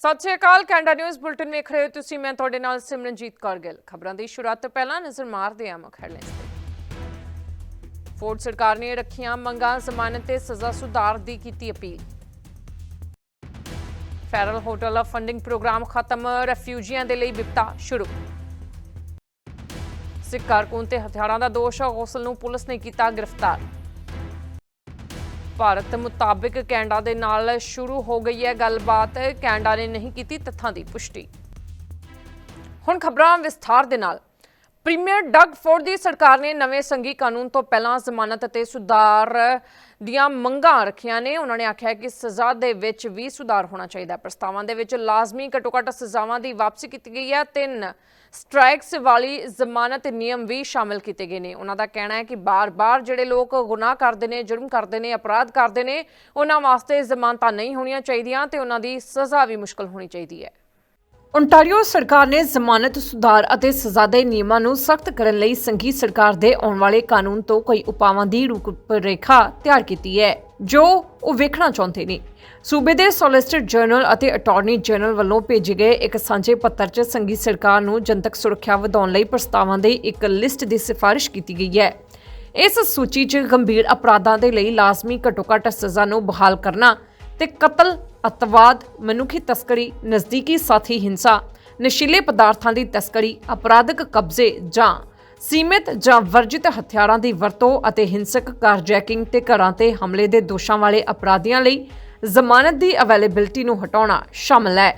ਸਤਿ ਸ਼੍ਰੀ ਅਕਾਲ, ਕੈਨੇਡਾ ਨਿਊਜ਼ ਬੁਲਟਨ ਵੇਖ ਰਹੇ ਹੋ ਤੁਸੀਂ। ਮੈਂ ਤੁਹਾਡੇ ਨਾਲ ਸਿਮਰਨਜੀਤ ਕੌਰ ਗਿੱਲ। ਖਬਰਾਂ ਦੀ ਸ਼ੁਰੂਆਤ ਤੋਂ ਪਹਿਲਾਂ ਨਜ਼ਰ ਮਾਰਦੇ ਹਾਂ ਮੁੱਖ ਹੈਡਲਾਈਨਸ ਤੇ। ਫੋਰਡ ਸਰਕਾਰ ਨੇ ਰੱਖੀਆਂ ਮੰਗਾਂ ਜ਼ਮਾਨਤ ਤੇ ਸਜ਼ਾ ਸੁਧਾਰ ਦੀ ਕੀਤੀ appeal. Federal hotel funding programme ਖਤਮ, ਰੈਫਿਊਜੀਆਂ ਦੇ ਲਈ ਵਿਪਤਾ ਸ਼ੁਰੂ। ਸਿੱਖ ਕਾਰਕੁਨ ਤੇ ਹਥਿਆਰਾਂ ਦਾ ਦੋਸ਼ ਗੌਸਲ ਨੂੰ ਪੁਲਿਸ ਨੇ ਕੀਤਾ ਗ੍ਰਿਫਤਾਰ। ਭਾਰਤ ਮੁਤਾਬਿਕ ਕੈਨੇਡਾ ਦੇ ਨਾਲ ਸ਼ੁਰੂ ਹੋ ਗਈ ਹੈ ਗੱਲਬਾਤ। ਕੈਨੇਡਾ ਨੇ ਨਹੀਂ ਕੀਤੀ ਤੱਥਾਂ ਦੀ ਪੁਸ਼ਟੀ। ਹੁਣ ਖਬਰਾਂ ਵਿਸਥਾਰ ਦੇ ਨਾਲ। ਪ੍ਰੀਮੀਅਰ ਡਗ ਫੋਰਡ ਦੀ ਸਰਕਾਰ ਨੇ ਨਵੇਂ ਸੰਘੀ ਕਾਨੂੰਨ ਤੋਂ ਪਹਿਲਾਂ ਜ਼ਮਾਨਤ ਅਤੇ ਸੁਧਾਰ ਦੀਆਂ ਮੰਗਾਂ ਰੱਖੀਆਂ ਨੇ। ਉਹਨਾਂ ਨੇ ਆਖਿਆ ਕਿ ਸਜ਼ਾ ਦੇ ਵਿੱਚ ਵੀ ਸੁਧਾਰ ਹੋਣਾ ਚਾਹੀਦਾ ਹੈ। ਪ੍ਰਸਤਾਵਾਂ ਦੇ ਵਿੱਚ ਲਾਜ਼ਮੀ ਘੱਟੋ-ਘੱਟ ਸਜ਼ਾਵਾਂ ਦੀ ਵਾਪਸੀ ਕੀਤੀ ਗਈ ਹੈ। ਤਿੰਨ ਸਟ੍ਰਾਈਕਸ ਵਾਲੀ ਜ਼ਮਾਨਤ ਨਿਯਮ ਵੀ ਸ਼ਾਮਲ ਕੀਤੇ ਗਏ ਨੇ। ਉਹਨਾਂ ਦਾ ਕਹਿਣਾ ਹੈ ਕਿ ਬਾਰ-ਬਾਰ ਜਿਹੜੇ ਲੋਕ ਗੁਨਾਹ ਕਰਦੇ ਨੇ, ਜੁਰਮ ਕਰਦੇ ਨੇ, ਅਪਰਾਧ ਕਰਦੇ ਨੇ, ਉਹਨਾਂ ਵਾਸਤੇ ਜ਼ਮਾਨਤਾਂ ਨਹੀਂ ਹੋਣੀਆਂ ਚਾਹੀਦੀਆਂ ਤੇ ਉਹਨਾਂ ਦੀ ਸਜ਼ਾ ਵੀ ਮੁਸ਼ਕਲ ਹੋਣੀ ਚਾਹੀਦੀ ਹੈ। ਓਨਟਾਰੀਓ ਸਰਕਾਰ ਨੇ ਜ਼ਮਾਨਤ ਸੁਧਾਰ ਅਤੇ ਸਜ਼ਾ ਦੇ ਨਿਯਮਾਂ ਨੂੰ ਸਖਤ ਕਰਨ ਲਈ ਸੰਘੀ ਸਰਕਾਰ ਦੇ ਆਉਣ ਵਾਲੇ ਕਾਨੂੰਨ ਤੋਂ ਕਈ ਉਪਾਵਾਂ ਦੀ ਰੂਪਰੇਖਾ ਤਿਆਰ ਕੀਤੀ ਹੈ, ਜੋ ਉਹ ਵੇਖਣਾ ਚਾਹੁੰਦੇ ਨੇ। ਸੂਬੇ ਦੇ ਸੋਲਿਸਿਟਰ ਜਨਰਲ ਅਤੇ ਅਟਾਰਨੀ ਜਨਰਲ ਵੱਲੋਂ ਭੇਜੇ ਗਏ ਇੱਕ ਸਾਂਝੇ ਪੱਤਰ 'ਚ ਸੰਘੀ ਸਰਕਾਰ ਨੂੰ ਜਨਤਕ ਸੁਰੱਖਿਆ ਵਧਾਉਣ ਲਈ ਪ੍ਰਸਤਾਵਾਂ ਦੀ ਇੱਕ ਲਿਸਟ ਦੀ ਸਿਫਾਰਿਸ਼ ਕੀਤੀ ਗਈ ਹੈ। ਇਸ ਸੂਚੀ 'ਚ ਗੰਭੀਰ ਅਪਰਾਧਾਂ ਦੇ ਲਈ ਲਾਜ਼ਮੀ ਘੱਟੋ-ਘੱਟ ਸਜ਼ਾ ਨੂੰ ਬਹਾਲ ਕਰਨਾ ਤੇ ਕਤਲ, ਅਤਵਾਦ, ਮਨੁੱਖੀ ਤਸਕਰੀ, ਨਜ਼ਦੀਕੀ ਸਾਥੀ ਹਿੰਸਾ, ਨਸ਼ੀਲੇ ਪਦਾਰਥਾਂ ਦੀ ਤਸਕਰੀ, ਅਪਰਾਧਕ ਕਬਜ਼ੇ ਜਾਂ ਸੀਮਿਤ ਜਾਂ ਵਰਜਿਤ ਹਥਿਆਰਾਂ ਦੀ ਵਰਤੋਂ ਅਤੇ ਹਿੰਸਕ ਕਾਰਜੈਕਿੰਗ ਤੇ ਘਰਾਂ ਤੇ ਹਮਲੇ ਦੇ ਦੋਸ਼ਾਂ ਵਾਲੇ ਅਪਰਾਧੀਆਂ ਲਈ ਜ਼ਮਾਨਤ ਦੀ ਅਵੇਲੇਬਿਲਟੀ ਨੂੰ ਹਟਾਉਣਾ ਸ਼ਾਮਲ ਹੈ।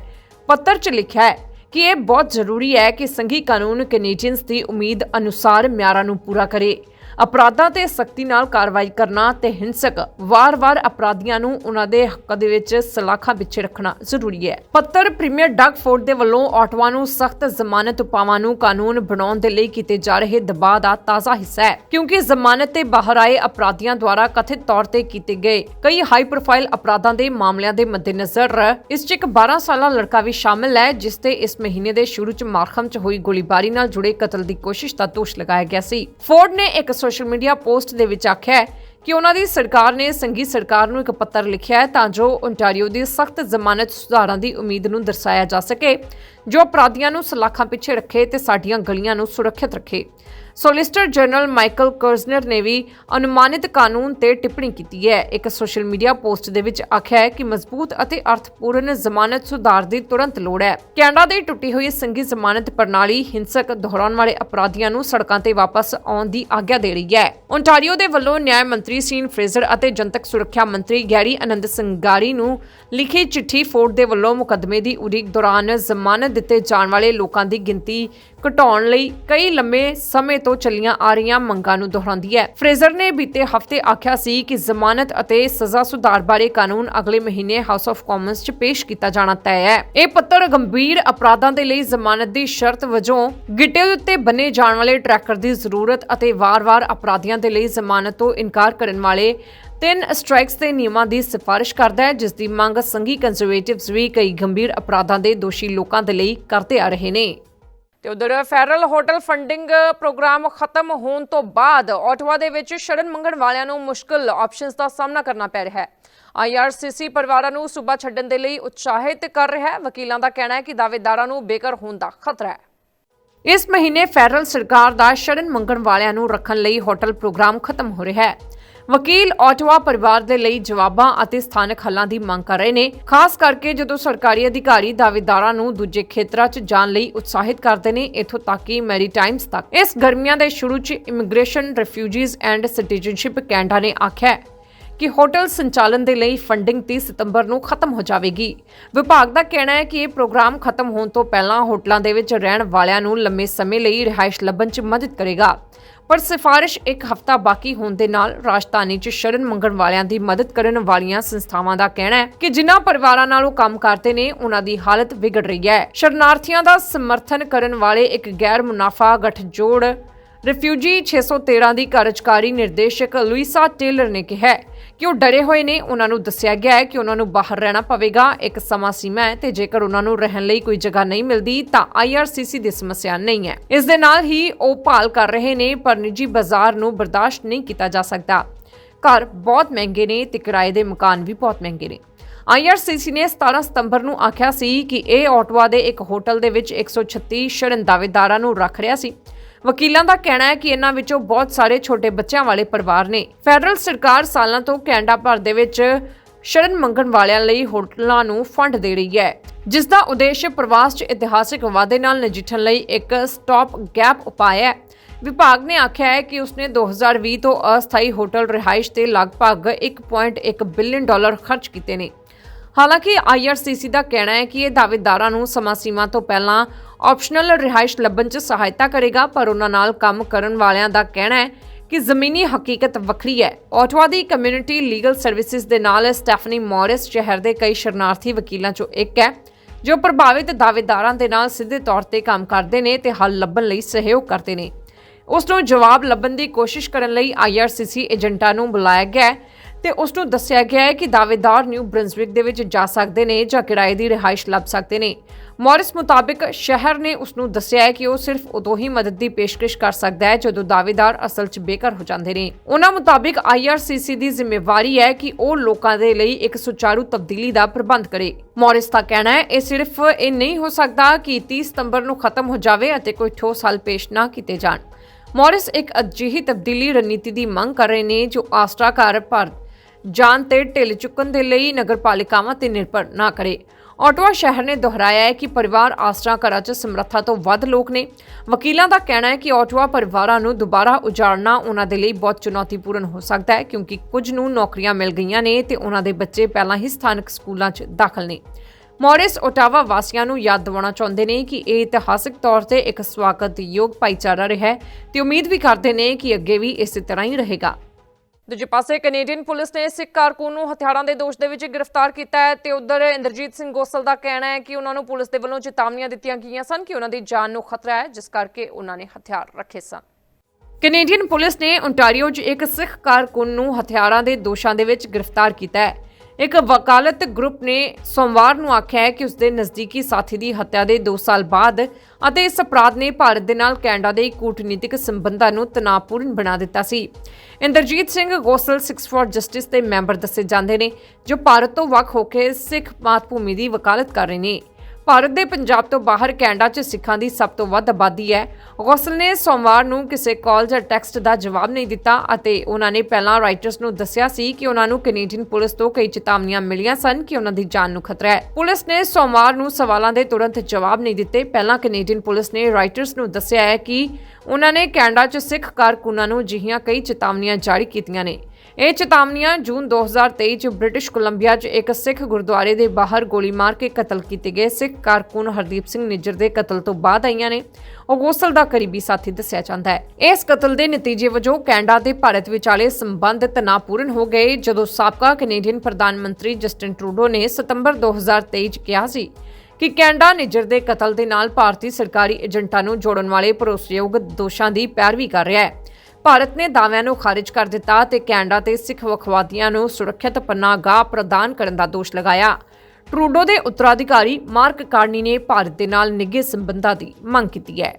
ਪੱਤਰ 'ਚ ਲਿਖਿਆ ਹੈ ਕਿ ਇਹ ਬਹੁਤ ਜ਼ਰੂਰੀ ਹੈ ਕਿ ਸੰਘੀ ਕਾਨੂੰਨ ਕੈਨੇਡੀਅਨਸ ਦੀ ਉਮੀਦ ਅਨੁਸਾਰ ਮਿਆਰਾਂ ਨੂੰ ਪੂਰਾ ਕਰੇ। ਅਪਰਾਧਾਂ ਤੇ ਸਖਤੀ ਨਾਲ ਕਾਰਵਾਈ ਕਰਨਾ ਤੇ ਹਿੰਸਕ ਵਾਰ-ਵਾਰ ਅਪਰਾਧੀਆਂ ਨੂੰ ਉਹਨਾਂ ਦੇ ਹੱਕ ਦੇ ਵਿੱਚ ਸਲਾਖਾਂ ਪਿੱਛੇ ਰੱਖਣਾ ਜ਼ਰੂਰੀ ਹੈ। ਪੱਤਰ ਪ੍ਰੀਮੀਅਰ ਡਗ ਫੋਰਡ ਦੇ ਵੱਲੋਂ ਆਟਵਾ ਨੂੰ ਸਖਤ ਜ਼ਮਾਨਤ ਉਪਾਵਾਂ ਨੂੰ ਕਾਨੂੰਨ ਬਣਾਉਣ ਦੇ ਲਈ ਕੀਤੇ ਜਾ ਰਹੇ ਦਬਾਅ ਦਾ ਤਾਜ਼ਾ ਹਿੱਸਾ ਹੈ, ਕਿਉਂਕਿ ਜ਼ਮਾਨਤ ਤੇ ਬਾਹਰ ਆਏ ਅਪਰਾਧੀਆਂ ਦੁਆਰਾ ਕਥਿਤ ਤੌਰ ਤੇ ਕੀਤੇ ਗਏ ਕਈ ਹਾਈ ਪ੍ਰੋਫਾਈਲ ਅਪਰਾਧਾਂ ਦੇ ਮਾਮਲਿਆਂ ਦੇ ਮੱਦੇਨਜ਼ਰ ਇਸ 'ਚ ਇੱਕ 12 ਸਾਲਾ ਲੜਕਾ ਵੀ ਸ਼ਾਮਿਲ ਹੈ, ਜਿਸ ਤੇ ਇਸ ਮਹੀਨੇ ਦੇ ਸ਼ੁਰੂ 'ਚ ਮਾਰਖਮ 'ਚ ਹੋਈ ਗੋਲੀਬਾਰੀ ਨਾਲ ਜੁੜੇ ਕਤਲ ਦੀ ਕੋਸ਼ਿਸ਼ ਦਾ ਦੋਸ਼ ਲਗਾਇਆ ਗਿਆ ਸੀ। ਫੋਰਡ ਨੇ ਇੱਕ ਸੋਸ਼ਲ ਮੀਡੀਆ ਪੋਸਟ ਦੇ ਵਿੱਚ ਆਖਿਆ ਹੈ ਕਿ ਉਹਨਾਂ ਦੀ ਸਰਕਾਰ ਨੇ ਸੰਘੀ ਸਰਕਾਰ ਨੂੰ ਇੱਕ ਪੱਤਰ ਲਿਖਿਆ ਹੈ ਤਾਂ ਜੋ ਓਨਟਾਰੀਓ ਦੀ ਸਖਤ ਜ਼ਮਾਨਤ ਸੁਧਾਰਾਂ ਦੀ ਉਮੀਦ ਨੂੰ ਦਰਸਾਇਆ ਜਾ ਸਕੇ, ਜੋ ਅਪਰਾਧੀਆਂ ਨੂੰ ਸਲਾਖਾਂ ਪਿੱਛੇ ਰੱਖੇ ਤੇ ਸਾਡੀਆਂ ਗਲੀਆਂ ਨੂੰ ਸੁਰੱਖਿਅਤ ਰੱਖੇ। ਸੋਲਿਸਿਟਰ ਜਨਰਲ ਮਾਈਕਲ ਕਰਜ਼ਨਰ ਨੇ ਵੀ ਅਨੁਮਾਨਿਤ ਕਾਨੂੰਨ ਤੇ ਟਿੱਪਣੀ ਕੀਤੀ ਹੈ। ਇੱਕ ਸੋਸ਼ਲ ਮੀਡੀਆ ਪੋਸਟ ਦੇ ਵਿੱਚ ਆਖਿਆ ਹੈ ਕਿ ਮਜ਼ਬੂਤ ਅਤੇ ਅਰਥਪੂਰਨ ਜ਼ਮਾਨਤ ਸੁਧਾਰ ਦੀ ਤੁਰੰਤ ਲੋੜ ਹੈ। ਕੈਨੇਡਾ ਦੀ ਟੁੱਟੀ ਹੋਈ ਸੰਘੀ ਜ਼ਮਾਨਤ ਪ੍ਰਣਾਲੀ ਹਿੰਸਕ ਦੁਹਰਾਉਣ ਵਾਲੇ ਅਪਰਾਧੀਆਂ ਨੂੰ ਸੜਕਾਂ ਤੇ ਵਾਪਸ ਆਉਣ ਦੀ ਆਗਿਆ ਦੇ ਰਹੀ ਹੈ। ਓਨਟਾਰੀਓ ਦੇ ਵੱਲੋਂ ਨਿਆਂ ਮੰਤਰੀ ਸੀਨ ਫਰੇਜ਼ਰ ਅਤੇ ਜਨਤਕ ਸੁਰੱਖਿਆ ਮੰਤਰੀ ਗੈਰੀ ਆਨੰਦ ਸੰਗਾਰੀ ਨੂੰ ਲਿਖੀ ਚਿੱਠੀ ਫੋਰਡ ਦੇ ਵੱਲੋਂ ਮੁਕੱਦਮੇ ਦੀ ਉਡੀਕ ਦੌਰਾਨ ਜ਼ਮਾਨਤ ਦਿੱਤੇ ਜਾਣ ਵਾਲੇ ਲੋਕਾਂ ਦੀ ਗਿਣਤੀ ਘਟਾਉਣ ਲਈ ਕਈ ਲੰਮੇ ਸਮੇਂ ਤੋਂ ਚੱਲੀਆਂ ਆ ਰਹੀਆਂ ਮੰਗਾਂ ਨੂੰ ਦੁਹਰਾਉਂਦੀ ਹੈ। ਫਰੇਜ਼ਰ ਨੇ ਬੀਤੇ ਹਫ਼ਤੇ ਆਖਿਆ ਸੀ ਕਿ ਜ਼ਮਾਨਤ ਅਤੇ ਸਜ਼ਾ ਸੁਧਾਰ ਬਾਰੇ ਕਾਨੂੰਨ ਅਗਲੇ ਮਹੀਨੇ ਹਾਊਸ ਆਫ ਕਾਮਨਸ 'ਚ ਪੇਸ਼ ਕੀਤਾ ਜਾਣਾ ਤੈਅ ਹੈ। ਇਹ ਪੱਤਰ ਗੰਭੀਰ ਅਪਰਾਧਾਂ ਦੇ ਲਈ ਜ਼ਮਾਨਤ ਦੀ ਸ਼ਰਤ ਵਜੋਂ ਗਿੱਟੇ ਉੱਤੇ ਬੰਨੇ ਜਾਣ ਵਾਲੇ ਟਰੈਕਰ ਦੀ ਜ਼ਰੂਰਤ ਅਤੇ ਵਾਰ-ਵਾਰ ਅਪਰਾਧੀਆਂ ਦੇ ਲਈ ਜ਼ਮਾਨਤ ਤੋਂ ਇਨਕਾਰ ਕਰਨ ਵਾਲੇ ਤਿੰਨ ਸਟ੍ਰਾਈਕਸ ਦੇ ਨਿਯਮਾਂ ਦੀ ਸਿਫਾਰਿਸ਼ ਕਰਦਾ ਹੈ, ਜਿਸ ਦੀ ਮੰਗ ਸੰਘੀ ਕੰਜ਼ਰਵੇਟਿਵਸ ਵੀ ਕਈ ਗੰਭੀਰ ਅਪਰਾਧਾਂ ਦੇ ਦੋਸ਼ੀ ਲੋਕਾਂ ਦੇ ਲਈ ਕਰਦੇ ਆ ਰਹੇ ਨੇ। ਤੇ ਉਧਰ ਫੈਡਰਲ ਹੋਟਲ ਫੰਡਿੰਗ ਪ੍ਰੋਗਰਾਮ ਖਤਮ ਹੋਣ ਤੋਂ ਬਾਅਦ ਆਟਵਾ ਦੇ ਵਿੱਚ ਸ਼ਰਨ ਮੰਗਣ ਵਾਲਿਆਂ ਨੂੰ ਮੁਸ਼ਕਲ ਆਪਸ਼ਨਸ ਦਾ ਸਾਹਮਣਾ ਕਰਨਾ ਪੈ ਰਿਹਾ ਹੈ। ਆਈਆਰਸੀਸੀ ਪਰਿਵਾਰਾਂ ਨੂੰ ਸੂਬਾ ਛੱਡਣ ਦੇ ਲਈ ਉਤਸ਼ਾਹਿਤ ਕਰ ਰਿਹਾ ਹੈ। ਵਕੀਲਾਂ ਦਾ ਕਹਿਣਾ ਹੈ ਕਿ ਦਾਅਵੇਦਾਰਾਂ ਨੂੰ ਬੇਘਰ ਹੋਣ ਦਾ ਖਤਰਾ ਹੈ। ਇਸ ਮਹੀਨੇ ਫੈਡਰਲ ਸਰਕਾਰ ਦਾ ਸ਼ਰਨ ਮੰਗਣ ਵਾਲਿਆਂ ਨੂੰ ਰੱਖਣ ਲਈ ਹੋਟਲ ਪ੍ਰੋਗਰਾਮ ਖਤਮ ਹੋ ਰਿਹਾ ਹੈ। ਵਕੀਲ ਆਟਵਾ ਪਰਿਵਾਰ ਦੇ ਲਈ ਜਵਾਬਾਂ ਅਤੇ ਸਥਾਨਕ ਹੱਲਾਂ ਦੀ ਮੰਗ ਕਰ ਰਹੇ ਨੇ। ਖਾਸ ਕਰਕੇ ਜਦੋਂ ਸਰਕਾਰੀ ਅਧਿਕਾਰੀ ਦਾਅਵੇਦਾਰਾਂ ਨੂੰ ਦੂਜੇ ਖੇਤਰਾਂ 'ਚ ਜਾਣ ਲਈ ਉਤਸ਼ਾਹਿਤ ਕਰਦੇ ਨੇ, ਇਥੋਂ ਤੱਕ ਕਿ ਮੈਰੀਟਾਈਮਸ ਤੱਕ। ਇਸ ਗਰਮੀਆਂ ਦੇ ਸ਼ੁਰੂ 'ਚ immigration, refugees and citizenship Canada ਨੇ ਆਖਿਆ ਕਿ ਹੋਟਲ ਸੰਚਾਲਨ ਦੇ ਲਈ ਫੰਡਿੰਗ 30 ਸਤੰਬਰ ਨੂੰ ਖਤਮ ਹੋ ਜਾਵੇਗੀ। ਵਿਭਾਗ ਦਾ ਕਹਿਣਾ ਹੈ ਕਿ ਇਹ ਪ੍ਰੋਗਰਾਮ ਖਤਮ ਹੋਣ ਤੋਂ ਪਹਿਲਾਂ ਹੋਟਲਾਂ ਦੇ ਵਿੱਚ ਰਹਿਣ ਵਾਲਿਆਂ ਨੂੰ ਲੰਮੇ ਸਮੇਂ ਲਈ ਰਿਹਾਇਸ਼ ਲੱਭਣ 'ਚ ਮਦਦ ਕਰੇਗਾ। ਪਰ ਸਿਫਾਰਿਸ਼ ਇੱਕ ਹਫ਼ਤਾ ਬਾਕੀ ਹੋਣ ਦੇ ਨਾਲ ਰਾਜਧਾਨੀ 'ਚ ਸ਼ਰਨ ਮੰਗਣ ਵਾਲਿਆਂ ਦੀ ਮਦਦ ਕਰਨ ਵਾਲੀਆਂ ਸੰਸਥਾਵਾਂ ਦਾ ਕਹਿਣਾ ਹੈ ਕਿ ਜਿਨ੍ਹਾਂ ਪਰਿਵਾਰਾਂ ਨਾਲ ਉਹ ਕੰਮ ਕਰਦੇ ਨੇ, ਉਹਨਾਂ ਦੀ ਹਾਲਤ ਵਿਗੜ ਰਹੀ ਹੈ। ਸ਼ਰਨਾਰਥੀਆਂ ਦਾ ਸਮਰਥਨ ਕਰਨ ਵਾਲੇ ਇੱਕ ਗੈਰ ਮੁਨਾਫਾ ਗਠਜੋੜ ਰਿਫਿਊਜੀ 613 ਦੀ ਕਾਰਜਕਾਰੀ ਨਿਰਦੇਸ਼ਕ ਲੁਈਸਾ ਟੇਲਰ ਨੇ ਕਿਹਾ ਕਿ ਉਹ ਡਰੇ ਹੋਏ ਨੇ। ਉਹਨਾਂ ਨੂੰ ਦੱਸਿਆ ਗਿਆ ਹੈ ਕਿ ਉਹਨਾਂ ਨੂੰ ਬਾਹਰ ਰਹਿਣਾ ਪਵੇਗਾ। ਇੱਕ ਸਮਾਂ ਸੀਮਾ ਹੈ ਤੇ ਜੇਕਰ ਉਹਨਾਂ ਨੂੰ ਰਹਿਣ ਲਈ ਕੋਈ ਜਗ੍ਹਾ ਨਹੀਂ ਮਿਲਦੀ, ਤਾਂ ਆਈਆਰਸੀਸੀ ਦੀ ਸਮੱਸਿਆ ਨਹੀਂ ਹੈ। ਇਸ ਦੇ ਨਾਲ ਹੀ ਉਹ ਭਾਲ ਕਰ ਰਹੇ ਨੇ, ਪਰ ਨਿੱਜੀ ਬਾਜ਼ਾਰ ਨੂੰ ਬਰਦਾਸ਼ਤ ਨਹੀਂ ਕੀਤਾ ਜਾ ਸਕਦਾ। ਘਰ ਬਹੁਤ ਮਹਿੰਗੇ ਨੇ ਤੇ ਕਿਰਾਏ ਦੇ ਮਕਾਨ ਵੀ ਬਹੁਤ ਮਹਿੰਗੇ ਨੇ। IRCC ਨੇ 17 ਸਤੰਬਰ ਨੂੰ ਆਖਿਆ ਸੀ ਕਿ ਇਹ ਆਟਵਾ ਦੇ ਇੱਕ ਹੋਟਲ ਦੇ ਵਿੱਚ 136 ਸ਼ਰਨ ਦਾਅਵੇਦਾਰਾਂ ਨੂੰ ਰੱਖ ਰਿਹਾ ਸੀ। ਵਕੀਲਾਂ ਦਾ ਕਹਿਣਾ ਹੈ ਕਿ ਇਹਨਾਂ ਵਿੱਚੋਂ ਬਹੁਤ ਸਾਰੇ ਛੋਟੇ ਬੱਚਿਆਂ ਵਾਲੇ ਪਰਿਵਾਰ ਨੇ। ਫੈਡਰਲ ਸਰਕਾਰ ਸਾਲਾਂ ਤੋਂ ਕੈਨੇਡਾ ਭਰ ਦੇ ਵਿੱਚ ਸ਼ਰਨ ਮੰਗਣ ਵਾਲਿਆਂ ਲਈ ਹੋਟਲਾਂ ਨੂੰ ਫੰਡ ਦੇ ਰਹੀ ਹੈ, ਜਿਸ ਦਾ ਉਦੇਸ਼ ਪ੍ਰਵਾਸ 'ਚ ਇਤਿਹਾਸਿਕ ਵਾਅਦੇ ਨਾਲ ਨਜਿੱਠਣ ਲਈ ਇੱਕ ਸਟਾਪ ਗੈਪ ਉਪਾਅ ਹੈ। ਵਿਭਾਗ ਨੇ ਆਖਿਆ ਹੈ ਕਿ ਉਸਨੇ 2020 ਤੋਂ ਅਸਥਾਈ ਹੋਟਲ ਰਿਹਾਇਸ਼ ਤੇ ਲਗਭਗ 1.1 ਬਿਲੀਅਨ ਡਾਲਰ ਖਰਚ ਕੀਤੇ ਨੇ। ਹਾਲਾਂਕਿ ਆਈਆਰਸੀਸੀ ਦਾ ਕਹਿਣਾ ਹੈ ਕਿ ਇਹ ਦਾਅਵੇਦਾਰਾਂ ਨੂੰ ਸਮਾਂ ਸੀਮਾ ਤੋਂ ਪਹਿਲਾਂ ਆਪਸ਼ਨਲ ਰਿਹਾਇਸ਼ ਲੱਭਣ 'ਚ ਸਹਾਇਤਾ ਕਰੇਗਾ, ਪਰ ਉਹਨਾਂ ਨਾਲ ਕੰਮ ਕਰਨ ਵਾਲਿਆਂ ਦਾ ਕਹਿਣਾ ਹੈ ਕਿ ਜ਼ਮੀਨੀ ਹਕੀਕਤ ਵੱਖਰੀ ਹੈ। ਆਟਵਾ ਦੀ ਕਮਿਊਨਿਟੀ ਲੀਗਲ ਸਰਵਿਸਿਜ਼ ਦੇ ਨਾਲ ਸਟੈਫਨੀ ਮੌਰਿਸ ਸ਼ਹਿਰ ਦੇ ਕਈ ਸ਼ਰਨਾਰਥੀ ਵਕੀਲਾਂ 'ਚੋਂ ਇੱਕ ਹੈ, ਜੋ ਪ੍ਰਭਾਵਿਤ ਦਾਅਵੇਦਾਰਾਂ ਦੇ ਨਾਲ ਸਿੱਧੇ ਤੌਰ ਤੇ ਕੰਮ ਕਰਦੇ ਨੇ ਤੇ ਹੱਲ ਲੱਭਣ ਲਈ ਸਹਿਯੋਗ ਕਰਦੇ ਨੇ। ਉਸ ਨੂੰ ਜਵਾਬ ਲੱਭਣ ਦੀ ਕੋਸ਼ਿਸ਼ ਕਰਨ ਲਈ ਆਈਆਰਸੀਸੀ ਏਜੰਟਾਂ ਨੂੰ ਬੁਲਾਇਆ ਗਿਆ ਤੇ ਉਸ ਨੂੰ ਦੱਸਿਆ ਗਿਆ ਹੈ ਕਿ ਦਾਅਵੇਦਾਰ ਨਿਊ ਬ੍ਰਿੰਸਵਿਕ ਦੇ ਵਿੱਚ ਜਾ ਸਕਦੇ ਨੇ ਜਾਂ ਕਿਰਾਏ ਦੀ ਰਿਹਾਇਸ਼ ਲੱਭ ਸਕਦੇ ਨੇ। ਮੌਰਿਸ ਮੁਤਾਬਕ ਸ਼ਹਿਰ ਨੇ ਉਸ ਨੂੰ ਦੱਸਿਆ ਹੈ ਕਿ ਉਹ ਸਿਰਫ ਉਦੋਂ ਹੀ ਮਦਦ ਦੀ ਪੇਸ਼ਕਸ਼ ਕਰ ਸਕਦਾ ਹੈ ਜਦੋਂ ਦਾਅਵੇਦਾਰ ਅਸਲ 'ਚ ਬੇਘਰ ਹੋ ਜਾਂਦੇ ਨੇ। ਉਹਨਾਂ ਮੁਤਾਬਕ ਆਈਆਰਸੀਸੀ ਦੀ ਜ਼ਿੰਮੇਵਾਰੀ ਹੈ ਕਿ ਉਹ ਲੋਕਾਂ ਦੇ ਲਈ ਇੱਕ ਸੁਚਾਰੂ ਤਬਦੀਲੀ ਦਾ ਪ੍ਰਬੰਧ ਕਰੇ। ਮੌਰਿਸ ਦਾ ਕਹਿਣਾ ਹੈ, ਇਹ ਸਿਰਫ ਇਹ ਨਹੀਂ ਹੋ ਸਕਦਾ ਕਿ 30 ਸਤੰਬਰ ਨੂੰ ਖਤਮ ਹੋ ਜਾਵੇ ਅਤੇ ਕੋਈ ਠੋਸ ਹੱਲ ਪੇਸ਼ ਨਾ ਕੀਤੇ ਜਾਣ। ਮੌਰਿਸ ਇੱਕ ਅਜਿਹੀ ਤਬਦੀਲੀ ਰਣਨੀਤੀ ਦੀ ਮੰਗ ਕਰ ਰਹੇ ਨੇ ਜੋ ਆਸਟਰਾ ਘਰ ਭਾਰਤ ਜਾਨ ਤੇ ਢਿੱਲ ਚੁੱਕਣ ਦੇ ਲਈ ਨਗਰਪਾਲਿਕਾਵਾਂ ਤੇ ਨਿਰਭਰ ਨਾ ਕਰੇ। ਆਟਵਾ ਸ਼ਹਿਰ ਨੇ ਦੁਹਰਾਇਆ ਹੈ ਕਿ ਪਰਿਵਾਰ ਆਸਟਰਾ ਘਰਾਂ 'ਚ ਸਮਰੱਥਾ ਤੋਂ ਵੱਧ ਲੋਕ ਨੇ। ਵਕੀਲਾਂ ਦਾ ਕਹਿਣਾ ਹੈ ਕਿ ਆਟਵਾ ਪਰਿਵਾਰਾਂ ਨੂੰ ਦੁਬਾਰਾ ਉਜਾੜਨਾ ਉਹਨਾਂ ਦੇ ਲਈ ਬਹੁਤ ਚੁਣੌਤੀਪੂਰਨ ਹੋ ਸਕਦਾ ਹੈ, ਕਿਉਂਕਿ ਕੁਝ ਨੂੰ ਨੌਕਰੀਆਂ ਮਿਲ ਗਈਆਂ ਨੇ ਤੇ ਉਹਨਾਂ ਦੇ ਬੱਚੇ ਪਹਿਲਾਂ ਹੀ ਸਥਾਨਕ ਸਕੂਲਾਂ 'ਚ ਦਾਖਲ ਨੇ। ਮੌਰਿਸ ਓਟਾਵਾ ਵਾਸੀਆਂ ਨੂੰ ਯਾਦ ਦਿਵਾਉਣਾ ਚਾਹੁੰਦੇ ਨੇ ਕਿ ਇਹ ਇਤਿਹਾਸਕ ਤੌਰ ਤੇ ਇੱਕ ਸਵਾਗਤਯੋਗ ਭਾਈਚਾਰਾ ਰਿਹਾ ਹੈ ਤੇ ਉਮੀਦ ਵੀ ਕਰਦੇ ਨੇ ਕਿ ਅੱਗੇ ਵੀ ਇਸੇ ਤਰ੍ਹਾਂ ਹੀ ਰਹੇਗਾ। ਦੂਜੇ ਪਾਸੇ ਕੈਨੇਡੀਅਨ ਪੁਲਿਸ ਨੇ ਸਿੱਖ ਕਾਰਕੁਨ ਨੂੰ ਹਥਿਆਰਾਂ ਦੇ ਦੋਸ਼ ਦੇ ਵਿੱਚ ਗ੍ਰਿਫਤਾਰ ਕੀਤਾ ਹੈ ਤੇ ਉਧਰ ਇੰਦਰਜੀਤ ਸਿੰਘ ਗੋਸਲ ਦਾ ਕਹਿਣਾ ਹੈ ਕਿ ਉਹਨਾਂ ਨੂੰ ਪੁਲਿਸ ਦੇ ਵੱਲੋਂ ਚੇਤਾਵਨੀਆਂ ਦਿੱਤੀਆਂ ਗਈਆਂ ਸਨ ਕਿ ਉਹਨਾਂ ਦੀ ਜਾਨ ਨੂੰ ਖਤਰਾ ਹੈ, ਜਿਸ ਕਰਕੇ ਉਹਨਾਂ ਨੇ ਹਥਿਆਰ ਰੱਖੇ ਸਨ। ਕੈਨੇਡੀਅਨ ਪੁਲਿਸ ਨੇ ਓਨਟਾਰੀਓ 'ਚ ਇੱਕ ਸਿੱਖ ਕਾਰਕੁਨ ਨੂੰ ਹਥਿਆਰਾਂ ਦੇ ਦੋਸ਼ਾਂ ਦੇ ਵਿੱਚ ਗ੍ਰਿਫਤਾਰ ਕੀਤਾ ਹੈ। ਇੱਕ ਵਕਾਲਤ ਗਰੁੱਪ ਨੇ ਸੋਮਵਾਰ ਨੂੰ ਆਖਿਆ ਹੈ ਕਿ ਉਸਦੇ ਨਜ਼ਦੀਕੀ ਸਾਥੀ ਦੀ ਹੱਤਿਆ ਦੇ 2 ਸਾਲ ਬਾਅਦ ਅਤੇ ਇਸ ਅਪਰਾਧ ਨੇ ਭਾਰਤ ਦੇ ਨਾਲ ਕੈਨੇਡਾ ਦੇ ਕੂਟਨੀਤਿਕ ਸੰਬੰਧਾਂ ਨੂੰ ਤਣਾਅਪੂਰਨ ਬਣਾ ਦਿੱਤਾ ਸੀ। ਇੰਦਰਜੀਤ ਸਿੰਘ ਗੋਸਲ 6 ਫਾਰ ਜਸਟਿਸ ਦੇ ਮੈਂਬਰ ਦੱਸੇ ਜਾਂਦੇ ਨੇ ਜੋ ਭਾਰਤ ਤੋਂ ਵੱਖ ਹੋ ਕੇ ਸਿੱਖ ਮਾਤ ਭੂਮੀ ਦੀ ਵਕਾਲਤ ਕਰ ਰਹੇ ਨੇ। ਭਾਰਤ ਦੇ ਪੰਜਾਬ ਤੋਂ ਬਾਹਰ ਕੈਨੇਡਾ 'ਚ ਸਿੱਖਾਂ ਦੀ ਸਭ ਤੋਂ ਵੱਧ ਆਬਾਦੀ ਹੈ। ਗੋਸਲ ਨੇ ਸੋਮਵਾਰ ਨੂੰ ਕਿਸੇ ਕਾਲ ਜਾਂ ਟੈਕਸਟ ਦਾ ਜਵਾਬ ਨਹੀਂ ਦਿੱਤਾ ਅਤੇ ਉਹਨਾਂ ਨੇ ਪਹਿਲਾਂ ਰਾਈਟਰਸ ਨੂੰ ਦੱਸਿਆ ਸੀ ਕਿ ਉਹਨਾਂ ਨੂੰ ਕੈਨੇਡੀਅਨ ਪੁਲਿਸ ਤੋਂ ਕਈ ਚੇਤਾਵਨੀਆਂ ਮਿਲੀਆਂ ਸਨ ਕਿ ਉਹਨਾਂ ਦੀ ਜਾਨ ਨੂੰ ਖਤਰਾ ਹੈ। ਪੁਲਿਸ ਨੇ ਸੋਮਵਾਰ ਨੂੰ ਸਵਾਲਾਂ ਦੇ ਤੁਰੰਤ ਜਵਾਬ ਨਹੀਂ ਦਿੱਤੇ। ਪਹਿਲਾਂ ਕੈਨੇਡੀਅਨ ਪੁਲਿਸ ਨੇ ਰਾਈਟਰਸ ਨੂੰ ਦੱਸਿਆ ਹੈ ਕਿ ਉਹਨਾਂ ਨੇ ਕੈਨੇਡਾ 'ਚ ਸਿੱਖ ਕਾਰਕੁਨਾਂ ਨੂੰ ਅਜਿਹੀਆਂ ਕਈ ਚੇਤਾਵਨੀਆਂ ਜਾਰੀ ਕੀਤੀਆਂ ਨੇ। ਇਹ ਚੇਤਾਵਨੀਆਂ ਜੂਨ 2023 ਚ ਬ੍ਰਿਟਿਸ਼ ਕੋਲੰਬੀਆ 'ਚ ਇੱਕ ਸਿੱਖ ਗੁਰਦੁਆਰੇ ਦੇ ਬਾਹਰ ਗੋਲੀ ਮਾਰ ਕੇ ਕਤਲ ਕੀਤੇ ਗਏ। ਸਿੱਖ ਕਾਰਕੁਨ ਹਰਦੀਪ ਸਿੰਘ ਨਿੱਜਰ ਦੇ ਕਤਲ ਤੋਂ ਬਾਅਦ ਆਈਆਂ ਨੇ। ਉਹ ਗੋਸਲ ਦਾ ਕਰੀਬੀ ਸਾਥੀ ਦੱਸਿਆ ਜਾਂਦਾ ਹੈ। ਇਸ ਕਤਲ ਦੇ ਨਤੀਜੇ ਵਜੋਂ ਕੈਨੇਡਾ ਤੇ ਭਾਰਤ ਵਿਚਾਲੇ ਸੰਬੰਧ ਤਣਾਅਪੂਰਨ ਹੋ ਗਏ, ਜਦੋਂ ਸਾਬਕਾ ਕੈਨੇਡੀਅਨ ਪ੍ਰਧਾਨ ਮੰਤਰੀ ਜਸਟਿਨ ਟਰੂਡੋ ਨੇ ਸਤੰਬਰ 2023 ਚ ਕਿਹਾ ਸੀ ਕਿ ਕੈਨੇਡਾ ਨਿੱਜਰ ਦੇ ਕਤਲ ਦੇ ਨਾਲ ਭਾਰਤੀ ਸਰਕਾਰੀ ਏਜੰਟਾਂ ਨੂੰ ਜੋੜਨ ਵਾਲੇ ਭਰੋਸੇਯੋਗ ਦੋਸ਼ਾਂ ਦੀ ਪੈਰਵੀ ਕਰ ਰਿਹਾ ਹੈ। ਭਾਰਤ ਨੇ ਦਾਅਵਿਆਂ ਨੂੰ ਖਾਰਿਜ ਕਰ ਦਿੱਤਾ ਤੇ ਕੈਨੇਡਾ ਤੇ ਸਿੱਖ ਵਖਵਾਦੀਆਂ ਨੂੰ ਸੁਰੱਖਿਅਤ ਪਨਾਹਗਾਹ ਪ੍ਰਦਾਨ ਕਰਨ ਦਾ ਦੋਸ਼ ਲਗਾਇਆ। ਟਰੂਡੋ ਦੇ ਉੱਤਰਾਧਿਕਾਰੀ ਮਾਰਕ ਕਾਰਨੀ ਨੇ ਭਾਰਤ ਦੇ ਨਾਲ ਨਿੱਘੇ ਸੰਬੰਧਾਂ ਦੀ ਮੰਗ ਕੀਤੀ ਹੈ।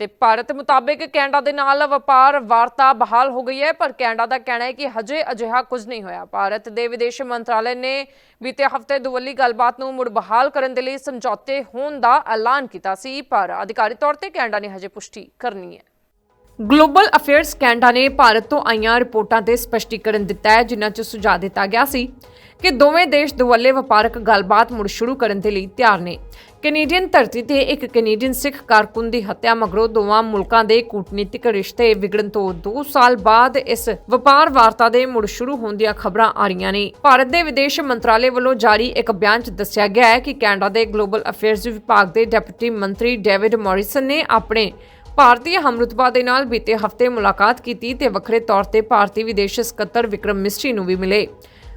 ਤੇ ਭਾਰਤ ਮੁਤਾਬਕ ਕੈਨੇਡਾ ਦੇ ਨਾਲ ਵਪਾਰ ਵਾਰਤਾ ਬਹਾਲ ਹੋ ਗਈ ਹੈ, ਪਰ ਕੈਨੇਡਾ ਦਾ ਕਹਿਣਾ ਹੈ ਕਿ ਹਜੇ ਅਜਿਹਾ ਕੁਝ ਨਹੀਂ ਹੋਇਆ। ਭਾਰਤ ਦੇ ਵਿਦੇਸ਼ ਮੰਤਰਾਲੇ ਨੇ ਬੀਤੇ ਹਫ਼ਤੇ ਦੁਵੱਲੀ ਗੱਲਬਾਤ ਨੂੰ ਮੁੜ ਬਹਾਲ ਕਰਨ ਦੇ ਲਈ ਸਮਝੌਤੇ ਹੋਣ ਦਾ ਐਲਾਨ ਕੀਤਾ ਸੀ, ਪਰ ਅਧਿਕਾਰੀ ਤੌਰ ਤੇ ਕੈਨੇਡਾ ਨੇ ਹਜੇ ਪੁਸ਼ਟੀ ਕਰਨੀ ਹੈ। ਗਲੋਬਲ ਅਫੇਅਰਸ ਕੈਨੇਡਾ ਨੇ ਭਾਰਤ ਤੋਂ ਆਈਆਂ ਰਿਪੋਰਟਾਂ ਤੇ ਸਪਸ਼ਟੀਕਰਨ ਦਿੱਤਾ ਹੈ, ਜਿਨ੍ਹਾਂ 'ਚ ਸੁਝਾਅ ਦਿੱਤਾ ਗਿਆ ਸੀ ਕਿ ਦੋਵੇਂ ਦੇਸ਼ ਦੁਵੱਲੇ ਵਪਾਰਕ ਗੱਲਬਾਤ ਮੁੜ ਸ਼ੁਰੂ ਕਰਨ ਦੇ ਲਈ ਤਿਆਰ ਨੇ। ਕੈਨੇਡੀਅਨ ਧਰਤੀ ਤੇ ਇੱਕ ਕੈਨੇਡੀਅਨ ਸਿੱਖ ਕਾਰਕੁਨ ਦੀ ਹੱਤਿਆ ਮਗਰੋਂ ਦੋਵਾਂ ਮੁਲਕਾਂ ਦੇ ਕੂਟਨੀਤਿਕ ਰਿਸ਼ਤੇ ਵਿਗੜਨ ਤੋਂ 2 ਸਾਲ ਬਾਅਦ ਇਸ ਵਪਾਰ ਵਾਰਤਾ ਦੇ ਮੁੜ ਸ਼ੁਰੂ ਹੋਣ ਦੀਆਂ ਖਬਰਾਂ ਆ ਰਹੀਆਂ ਨੇ। ਭਾਰਤ ਦੇ ਵਿਦੇਸ਼ ਮੰਤਰਾਲੇ ਵੱਲੋਂ ਜਾਰੀ ਇੱਕ ਬਿਆਨ 'ਚ ਦੱਸਿਆ ਗਿਆ ਹੈ ਕਿ ਕੈਨੇਡਾ ਦੇ ਗਲੋਬਲ ਅਫੇਅਰਸ ਵਿਭਾਗ ਦੇ ਡਿਪਟੀ ਮੰਤਰੀ ਡੇਵਿਡ ਮੌਰਿਸਨ ਨੇ ਆਪਣੇ ਭਾਰਤੀ ਹਮਰੁਤਬਾ ਦੇ ਨਾਲ ਬੀਤੇ ਹਫ਼ਤੇ ਮੁਲਾਕਾਤ ਕੀਤੀ ਤੇ ਵੱਖਰੇ ਤੌਰ ਤੇ ਭਾਰਤੀ ਵਿਦੇਸ਼ ਸਕੱਤਰ ਵਿਕਰਮ ਮਿਸਰੀ ਨੂੰ ਵੀ ਮਿਲੇ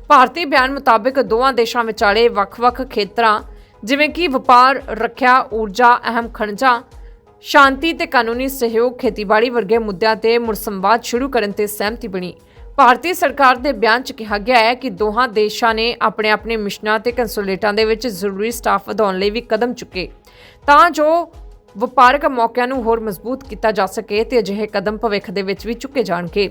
ਭਾਰਤੀ ਬਿਆਨ ਮੁਤਾਬਕ ਦੋਵਾਂ ਦੇਸ਼ਾਂ ਵਿਚਾਲੇ ਵੱਖ-ਵੱਖ ਖੇਤਰਾਂ ਜਿਵੇਂ ਕਿ ਵਪਾਰ, ਰੱਖਿਆ, ਊਰਜਾ, ਅਹਿਮ ਖਣਜਾਂ, ਸ਼ਾਂਤੀ ਤੇ ਕਾਨੂੰਨੀ ਸਹਿਯੋਗ, ਖੇਤੀਬਾੜੀ ਵਰਗੇ ਮੁੱਦਿਆਂ ਤੇ ਮੁੜ ਸੰਵਾਦ ਸ਼ੁਰੂ ਕਰਨ ਤੇ ਸਹਿਮਤੀ ਬਣੀ। ਭਾਰਤੀ ਸਰਕਾਰ ਦੇ ਬਿਆਨ 'ਚ ਕਿਹਾ ਗਿਆ ਹੈ ਕਿ ਦੋਹਾਂ ਦੇਸ਼ਾਂ ਨੇ ਆਪਣੇ ਆਪਣੇ ਮਿਸ਼ਨਾਂ ਤੇ ਕੰਸੂਲੇਟਾਂ ਦੇ ਵਿੱਚ ਜ਼ਰੂਰੀ ਸਟਾਫ ਵਧਾਉਣ ਲਈ ਵੀ ਕਦਮ ਚੁੱਕੇ ਤਾਂ ਜੋ ਵਪਾਰਕ ਮੌਕਿਆਂ ਨੂੰ ਹੋਰ ਮਜ਼ਬੂਤ ਕੀਤਾ ਜਾ ਸਕੇ ਤੇ ਅਜਿਹੇ ਕਦਮ ਭਵਿੱਖ ਦੇ ਵਿੱਚ ਵੀ ਚੁੱਕੇ ਜਾਣਗੇ।